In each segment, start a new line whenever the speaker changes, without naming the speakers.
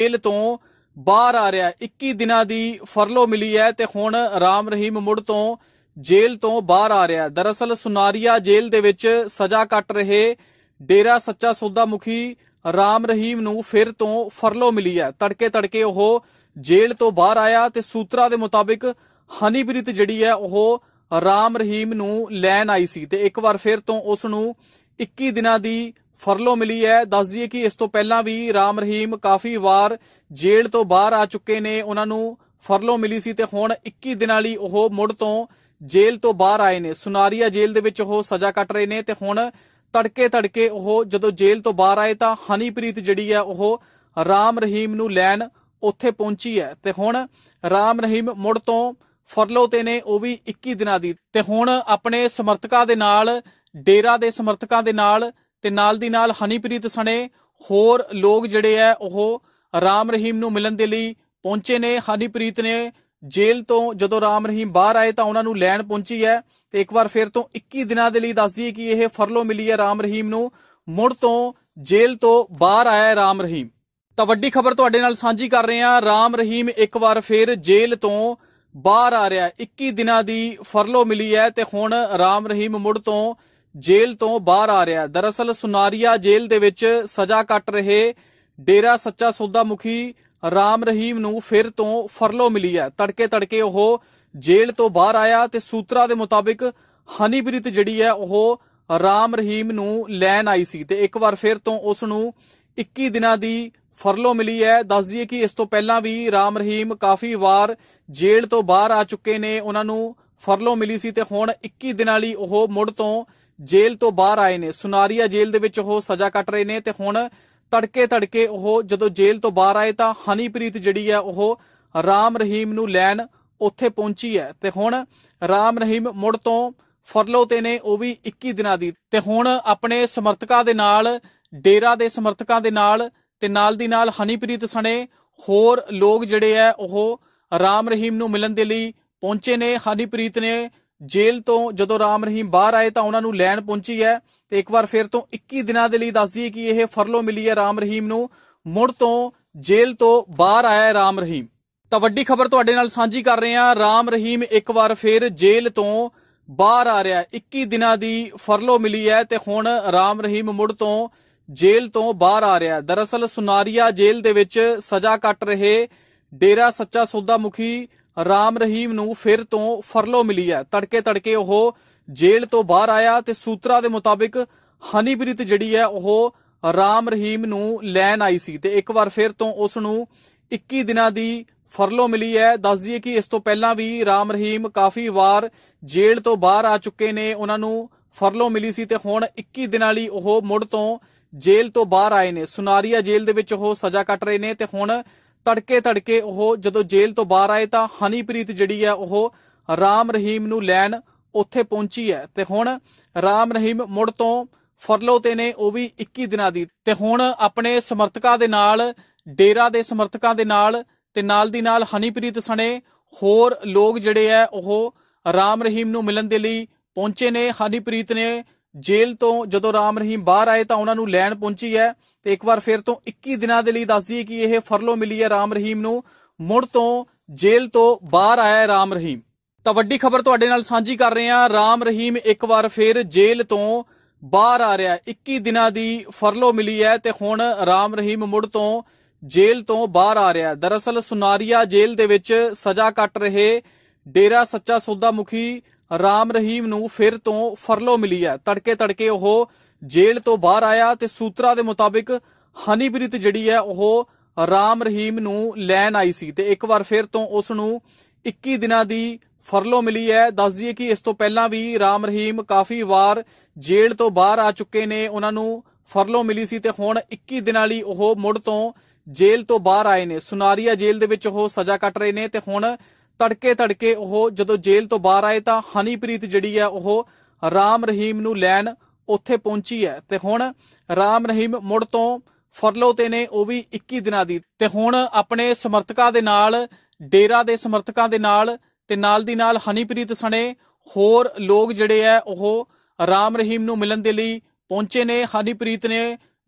ਜੇਲ੍ਹ ਤੋਂ ਬਾਹਰ ਆ ਰਿਹਾ 21 ਦਿਨਾਂ ਦੀ ਫਰਲੋ ਮਿਲੀ ਹੈ ਤੇ ਹੁਣ ਰਾਮ ਰਹੀਮ ਮੁੜ ਤੋਂ ਜੇਲ੍ਹ ਤੋਂ ਬਾਹਰ ਆ ਰਿਹਾ ਦਰਅਸਲ ਸੁਨਾਰੀਆ ਜੇਲ੍ਹ ਦੇ ਵਿੱਚ ਸਜ਼ਾ ਕੱਟ ਰਹੇ ਡੇਰਾ ਸੱਚਾ ਸੌਦਾ ਮੁਖੀ ਰਾਮ ਰਹੀਮ ਨੂੰ ਫਿਰ ਤੋਂ ਫਰਲੋ ਮਿਲੀ ਹੈ। ਤੜਕੇ ਤੜਕੇ ਉਹ ਜੇਲ੍ਹ ਤੋਂ ਬਾਹਰ ਆਇਆ ਤੇ ਸੂਤਰਾਂ ਦੇ ਮੁਤਾਬਿਕ ਹਨੀਪ੍ਰੀਤ ਜਿਹੜੀ ਹੈ ਉਹ ਰਾਮ ਰਹੀਮ ਨੂੰ ਲੈਣ ਆਈ ਸੀ ਤੇ ਇੱਕ ਵਾਰ ਫਿਰ ਤੋਂ ਉਸ ਨੂੰ 21 ਦਿਨਾਂ ਦੀ ਫਰਲੋ ਮਿਲੀ ਹੈ। ਦੱਸ ਦਈਏ ਕਿ ਇਸ ਤੋਂ ਪਹਿਲਾਂ ਵੀ ਰਾਮ ਰਹੀਮ ਕਾਫੀ ਵਾਰ ਜੇਲ੍ਹ ਤੋਂ ਬਾਹਰ ਆ ਚੁੱਕੇ ਨੇ। ਉਹਨਾਂ ਨੂੰ ਫਰਲੋ ਮਿਲੀ ਸੀ ਤੇ ਹੁਣ 21 ਦਿਨਾਂ ਲਈ ਉਹ ਮੁੜ ਤੋਂ ਜੇਲ੍ਹ ਤੋਂ ਬਾਹਰ ਆਏ ਨੇ। ਸੁਨਾਰੀਆ ਜੇਲ੍ਹ ਦੇ ਵਿੱਚ ਉਹ ਸਜ਼ਾ ਕੱਟ ਰਹੇ ਨੇ ਤੇ ਹੁਣ ਤੜਕੇ ਤੜਕੇ ਉਹ ਜਦੋਂ ਜੇਲ੍ਹ ਤੋਂ ਬਾਹਰ ਆਏ ਤਾਂ ਹਨੀਪ੍ਰੀਤ ਜਿਹੜੀ ਹੈ ਉਹ ਰਾਮ ਰਹੀਮ ਨੂੰ ਲੈਣ ਉੱਥੇ ਪਹੁੰਚੀ ਹੈ। ਤੇ ਹੁਣ ਰਾਮ ਰਹੀਮ ਮੁੜ ਤੋਂ ਫਰਲੋ ਤੇ ਨੇ ਉਹ ਵੀ 21 ਦਿਨਾਂ ਦੀ। ਤੇ ਹੁਣ ਆਪਣੇ ਸਮਰਥਕਾਂ ਦੇ ਨਾਲ, ਡੇਰਾ ਦੇ ਸਮਰਥਕਾਂ ਦੇ ਨਾਲ ਤੇ ਨਾਲ ਦੀ ਨਾਲ ਹਨੀਪ੍ਰੀਤ ਸਣੇ ਹੋਰ ਲੋਕ ਜਿਹੜੇ ਆ ਉਹ ਰਾਮ ਰਹੀਮ ਨੂੰ ਮਿਲਣ ਦੇ ਲਈ ਪਹੁੰਚੇ ਨੇ। ਹਨੀਪ੍ਰੀਤ ਨੇ ਜੇਲ੍ਹ ਤੋਂ ਜਦੋਂ ਰਾਮ ਰਹੀਮ ਬਾਹਰ ਆਏ ਤਾਂ ਉਹਨਾਂ ਨੂੰ ਲੈਣ ਪਹੁੰਚੀ ਹੈ ਤੇ ਇੱਕ ਵਾਰ ਫਿਰ ਤੋਂ 21 ਦਿਨਾਂ ਦੇ ਲਈ ਦੱਸਦੀ ਕਿ ਇਹ ਫਰਲੋ ਮਿਲੀ ਹੈ ਰਾਮ ਰਹੀਮ ਨੂੰ। ਮੁੜ ਤੋਂ ਜੇਲ੍ਹ ਤੋਂ ਬਾਹਰ ਆਇਆ ਹੈ ਰਾਮ ਰਹੀਮ। ਤਾਂ ਵੱਡੀ ਖਬਰ ਤੁਹਾਡੇ ਨਾਲ ਸਾਂਝੀ ਕਰ ਰਹੇ ਹਾਂ। ਰਾਮ ਰਹੀਮ ਇੱਕ ਵਾਰ ਫਿਰ ਜੇਲ੍ਹ ਤੋਂ ਬਾਹਰ ਆ ਰਿਹਾ ਹੈ 21 ਦਿਨਾਂ ਦੀ ਫਰਲੋ ਮਿਲੀ ਹੈ ਤੇ ਹੁਣ ਰਾਮ ਰਹੀਮ ਮੁੜ ਤੋਂ ਜੇਲ੍ਹ ਤੋਂ ਬਾਹਰ ਆ ਰਿਹਾ ਹੈ। ਦਰਅਸਲ ਸੁਨਾਰੀਆ ਜੇਲ੍ਹ ਦੇ ਵਿੱਚ ਸਜ਼ਾ ਕੱਟ ਰਹੇ ਡੇਰਾ ਸੱਚਾ ਸੌਦਾ ਮੁਖੀ ਰਾਮ ਰਹੀਮ ਨੂੰ ਫਿਰ ਤੋਂ ਫਰਲੋ ਮਿਲੀ ਹੈ। ਤੜਕੇ ਤੜਕੇ ਉਹ ਜੇਲ੍ਹ ਤੋਂ ਬਾਹਰ ਆਇਆ ਤੇ ਸੂਤਰਾਂ ਦੇ ਮੁਤਾਬਿਕ ਹਨੀਪ੍ਰੀਤ ਜਿਹੜੀ ਹੈ, ਉਹ ਰਾਮ ਰਹੀਮ ਨੂੰ ਲੈਣ ਆਈ ਸੀ ਤੇ ਇੱਕ ਵਾਰ ਫਿਰ ਤੋਂ ਉਸ ਨੂੰ 21 ਦਿਨਾਂ ਦੀ ਫਰਲੋ ਮਿਲੀ ਹੈ। ਦੱਸ ਦਈਏ ਕਿ ਇਸ ਤੋਂ ਪਹਿਲਾਂ ਵੀ ਰਾਮ ਰਹੀਮ ਕਾਫੀ ਵਾਰ ਜੇਲ੍ਹ ਤੋਂ ਬਾਹਰ ਆ ਚੁੱਕੇ ਨੇ। ਉਹਨਾਂ ਨੂੰ ਫਰਲੋ ਮਿਲੀ ਸੀ ਤੇ ਹੁਣ 21 ਦਿਨਾਂ ਲਈ ਉਹ ਮੁੜ ਤੋਂ ਜੇਲ੍ਹ ਤੋਂ ਬਾਹਰ ਆਏ ਨੇ। ਸੁਨਾਰੀਆ ਜੇਲ੍ਹ ਦੇ ਵਿੱਚ ਉਹ ਸਜ਼ਾ ਕੱਟ ਰਹੇ ਨੇ ਤੇ ਹੁਣ ਤੜਕੇ ਤੜਕੇ ਉਹ ਜਦੋਂ ਜੇਲ੍ਹ ਤੋਂ ਬਾਹਰ ਆਏ ਤਾਂ ਹਨੀਪ੍ਰੀਤ ਜਿਹੜੀ ਹੈ ਉਹ ਰਾਮ ਰਹੀਮ ਨੂੰ ਲੈਣ ਉੱਥੇ ਪਹੁੰਚੀ ਹੈ। ਤੇ ਹੁਣ ਰਾਮ ਰਹੀਮ ਮੁੜ ਤੋਂ ਫਰਲੋ ਤੇ ਨੇ, ਉਹ ਵੀ 21 ਦਿਨਾਂ ਦੀ। ਤੇ ਹੁਣ ਆਪਣੇ ਸਮਰਥਕਾਂ ਦੇ ਨਾਲ, ਡੇਰਾ ਦੇ ਸਮਰਥਕਾਂ ਦੇ ਨਾਲ ਤੇ ਨਾਲ ਦੀ ਨਾਲ ਹਨੀਪ੍ਰੀਤ ਸਣੇ ਹੋਰ ਲੋਕ ਜਿਹੜੇ ਆ ਉਹ ਰਾਮ ਰਹੀਮ ਨੂੰ ਮਿਲਣ ਦੇ ਲਈ ਪਹੁੰਚੇ ਨੇ। ਹਨੀਪ੍ਰੀਤ ਨੇ ਜੇਲ੍ਹ ਤੋਂ ਜਦੋਂ ਰਾਮ ਰਹੀਮ ਬਾਹਰ ਆਏ ਤਾਂ ਉਹਨਾਂ ਨੂੰ ਲੈਣ ਪਹੁੰਚੀ ਹੈ ਤੇ ਇੱਕ ਵਾਰ ਫਿਰ ਤੋਂ 21 ਦਿਨਾਂ ਦੇ ਲਈ ਦੱਸ ਦਈਏ ਕਿ ਇਹ ਫਰਲੋ ਮਿਲੀ ਹੈ ਰਾਮ ਰਹੀਮ ਨੂੰ। ਮੁੜ ਤੋਂ ਜੇਲ੍ਹ ਤੋਂ ਬਾਹਰ ਆਇਆ ਹੈ ਰਾਮ ਰਹੀਮ। ਤਾਂ ਵੱਡੀ ਖਬਰ ਤੁਹਾਡੇ ਨਾਲ ਸਾਂਝੀ ਕਰ ਰਹੇ ਹਾਂ। ਰਾਮ ਰਹੀਮ ਇੱਕ ਵਾਰ ਫਿਰ ਜੇਲ੍ਹ ਤੋਂ ਬਾਹਰ ਆ ਰਿਹਾ ਹੈ। 21 ਦਿਨਾਂ ਦੀ ਫਰਲੋ ਮਿਲੀ ਹੈ ਤੇ ਹੁਣ ਰਾਮ ਰਹੀਮ ਮੁੜ ਤੋਂ ਜੇਲ੍ਹ ਤੋਂ ਬਾਹਰ ਆ ਰਿਹਾ ਦਰਅਸਲ ਸੁਨਾਰੀਆ ਜੇਲ੍ਹ ਦੇ ਵਿੱਚ ਸਜ਼ਾ ਕੱਟ ਰਹੇ ਡੇਰਾ ਸੱਚਾ ਸੌਦਾ ਮੁਖੀ ਰਾਮ ਰਹੀਮ ਨੂੰ ਫਿਰ ਤੋਂ ਫਰਲੋ ਮਿਲੀ ਹੈ। ਤੜਕੇ ਤੜਕੇ ਉਹ ਜੇਲ੍ਹ ਤੋਂ ਬਾਹਰ ਆਇਆ ਤੇ ਸੂਤਰਾਂ ਦੇ ਮੁਤਾਬਿਕ ਹਨੀਪ੍ਰੀਤ ਜਿਹੜੀ ਹੈ, ਉਹ ਰਾਮ ਰਹੀਮ ਨੂੰ ਲੈਣ ਆਈ ਸੀ ਤੇ ਇੱਕ ਵਾਰ ਫਿਰ ਤੋਂ ਉਸ ਨੂੰ 21 ਦਿਨਾਂ ਦੀ ਫਰਲੋ ਮਿਲੀ ਹੈ। ਦੱਸ ਦਈਏ ਕਿ ਇਸ ਤੋਂ ਪਹਿਲਾਂ ਵੀ ਰਾਮ ਰਹੀਮ ਕਾਫੀ ਵਾਰ ਜੇਲ੍ਹ ਤੋਂ ਬਾਹਰ ਆ ਚੁੱਕੇ ਨੇ, ਉਹਨਾਂ ਨੂੰ ਫਰਲੋ ਮਿਲੀ ਸੀ ਤੇ ਹੁਣ 21 ਦਿਨਾਂ ਲਈ ਉਹ ਮੁੜ ਤੋਂ ਜੇਲ੍ਹ ਤੋਂ ਬਾਹਰ ਆਏ ਨੇ। ਸੁਨਾਰੀਆ ਜੇਲ੍ਹ ਦੇ ਵਿੱਚ ਉਹ ਸਜ਼ਾ ਕੱਟ ਰਹੇ ਨੇ ਤੇ ਹੁਣ ਤੜਕੇ ਤੜਕੇ ਉਹ ਜਦੋਂ ਜੇਲ੍ਹ ਤੋਂ ਬਾਹਰ ਆਏ ਤਾਂ ਹਨੀਪ੍ਰੀਤ ਜਿਹੜੀ ਹੈ ਉਹ ਰਾਮ ਰਹੀਮ ਨੂੰ ਲੈਣ ਉੱਥੇ ਪਹੁੰਚੀ ਹੈ ਤੇ ਹੁਣ ਰਾਮ ਰਹੀਮ ਮੁੜ ਤੋਂ ਫਰਲੋ ਤੇ ਨੇ ਉਹ ਵੀ 21 ਦਿਨਾਂ ਦੀ ਤੇ ਹੁਣ ਆਪਣੇ ਸਮਰਥਕਾਂ ਦੇ ਨਾਲ, ਡੇਰਾ ਦੇ ਸਮਰਥਕਾਂ ਦੇ ਨਾਲ ਤੇ ਨਾਲ ਦੀ ਨਾਲ ਹਨੀਪ੍ਰੀਤ ਸਣੇ ਹੋਰ ਲੋਕ ਜਿਹੜੇ ਆ ਉਹ ਰਾਮ ਰਹੀਮ ਨੂੰ ਮਿਲਣ ਦੇ ਲਈ ਪਹੁੰਚੇ ਨੇ। ਹਨੀਪ੍ਰੀਤ ਨੇ ਜੇਲ੍ਹ ਤੋਂ ਜਦੋਂ ਰਾਮ ਰਹੀਮ ਬਾਹਰ ਆਏ ਤਾਂ ਉਹਨਾਂ ਨੂੰ ਲੈਣ ਪਹੁੰਚੀ ਹੈ ਤੇ ਇੱਕ ਵਾਰ ਫਿਰ ਤੋਂ 21 ਦਿਨਾਂ ਦੇ ਲਈ ਦੱਸਦੀ ਕਿ ਇਹ ਫਰਲੋ ਮਿਲੀ ਹੈ ਰਾਮ ਰਹੀਮ ਨੂੰ। ਮੁੜ ਤੋਂ ਜੇਲ੍ਹ ਤੋਂ ਬਾਹਰ ਆਇਆ ਹੈ ਰਾਮ ਰਹੀਮ। ਤਾਂ ਵੱਡੀ ਖਬਰ ਤੁਹਾਡੇ ਨਾਲ ਸਾਂਝੀ ਕਰ ਰਹੇ ਹਾਂ। ਰਾਮ ਰਹੀਮ ਇੱਕ ਵਾਰ ਫਿਰ ਜੇਲ੍ਹ ਤੋਂ ਬਾਹਰ ਆ ਰਿਹਾ ਹੈ। 21 ਦਿਨਾਂ ਦੀ ਫਰਲੋ ਮਿਲੀ ਹੈ ਤੇ ਹੁਣ ਰਾਮ ਰਹੀਮ ਮੁੜ ਤੋਂ ਜੇਲ੍ਹ ਤੋਂ ਬਾਹਰ ਆ ਰਿਹਾ ਦਰਅਸਲ ਸੁਨਾਰੀਆ ਜੇਲ੍ਹ ਦੇ ਵਿੱਚ ਸਜ਼ਾ ਕੱਟ ਰਹੇ ਡੇਰਾ ਸੱਚਾ ਸੌਦਾ ਮੁਖੀ ਰਾਮ ਰਹੀਮ ਨੂੰ ਫਿਰ ਤੋਂ ਫਰਲੋ ਮਿਲੀ ਹੈ। ਤੜਕੇ ਤੜਕੇ ਉਹ ਜੇਲ੍ਹ ਤੋਂ ਬਾਹਰ ਆਇਆ ਤੇ ਸੂਤਰਾਂ ਦੇ ਮੁਤਾਬਿਕ ਹਨੀਪ੍ਰੀਤ ਜਿਹੜੀ ਹੈ, ਉਹ ਰਾਮ ਰਹੀਮ ਨੂੰ ਲੈਣ ਆਈ ਸੀ ਤੇ ਇੱਕ ਵਾਰ ਫਿਰ ਤੋਂ ਉਸ ਨੂੰ 21 ਦਿਨਾਂ ਦੀ ਫਰਲੋ ਮਿਲੀ ਹੈ। ਦੱਸ ਦਈਏ ਕਿ ਇਸ ਤੋਂ ਪਹਿਲਾਂ ਵੀ ਰਾਮ ਰਹੀਮ ਕਾਫੀ ਵਾਰ ਜੇਲ੍ਹ ਤੋਂ ਬਾਹਰ ਆ ਚੁੱਕੇ ਨੇ, ਉਹਨਾਂ ਨੂੰ ਫਰਲੋ ਮਿਲੀ ਸੀ ਤੇ ਹੁਣ 21 ਦਿਨਾਂ ਲਈ ਉਹ ਮੁੜ ਤੋਂ ਜੇਲ੍ਹ ਤੋਂ ਬਾਹਰ ਆਏ ਨੇ। ਸੁਨਾਰੀਆ ਜੇਲ੍ਹ ਦੇ ਵਿੱਚ ਉਹ ਸਜ਼ਾ ਕੱਟ ਰਹੇ ਨੇ ਤੇ ਹੁਣ ਤੜਕੇ ਤੜਕੇ ਉਹ ਜਦੋਂ ਜੇਲ੍ਹ ਤੋਂ ਬਾਹਰ ਆਏ ਤਾਂ ਹਨੀਪ੍ਰੀਤ ਜਿਹੜੀ ਹੈ ਉਹ ਰਾਮ ਰਹੀਮ ਨੂੰ ਲੈਣ ਉੱਥੇ ਪਹੁੰਚੀ ਹੈ ਤੇ ਹੁਣ ਰਾਮ ਰਹੀਮ ਮੁੜ ਤੋਂ ਫਰਲੋ ਤੇ ਨੇ ਉਹ ਵੀ 21 ਦਿਨਾਂ ਦੀ। ਤੇ ਹੁਣ ਆਪਣੇ ਸਮਰਥਕਾਂ ਦੇ ਨਾਲ, ਡੇਰਾ ਦੇ ਸਮਰਥਕਾਂ ਦੇ ਨਾਲ ਤੇ ਨਾਲ ਦੀ ਨਾਲ ਹਨੀਪ੍ਰੀਤ ਸਣੇ ਹੋਰ ਲੋਕ ਜਿਹੜੇ ਆ ਉਹ ਰਾਮ ਰਹੀਮ ਨੂੰ ਮਿਲਣ ਦੇ ਲਈ ਪਹੁੰਚੇ ਨੇ। ਹਨੀਪ੍ਰੀਤ ਨੇ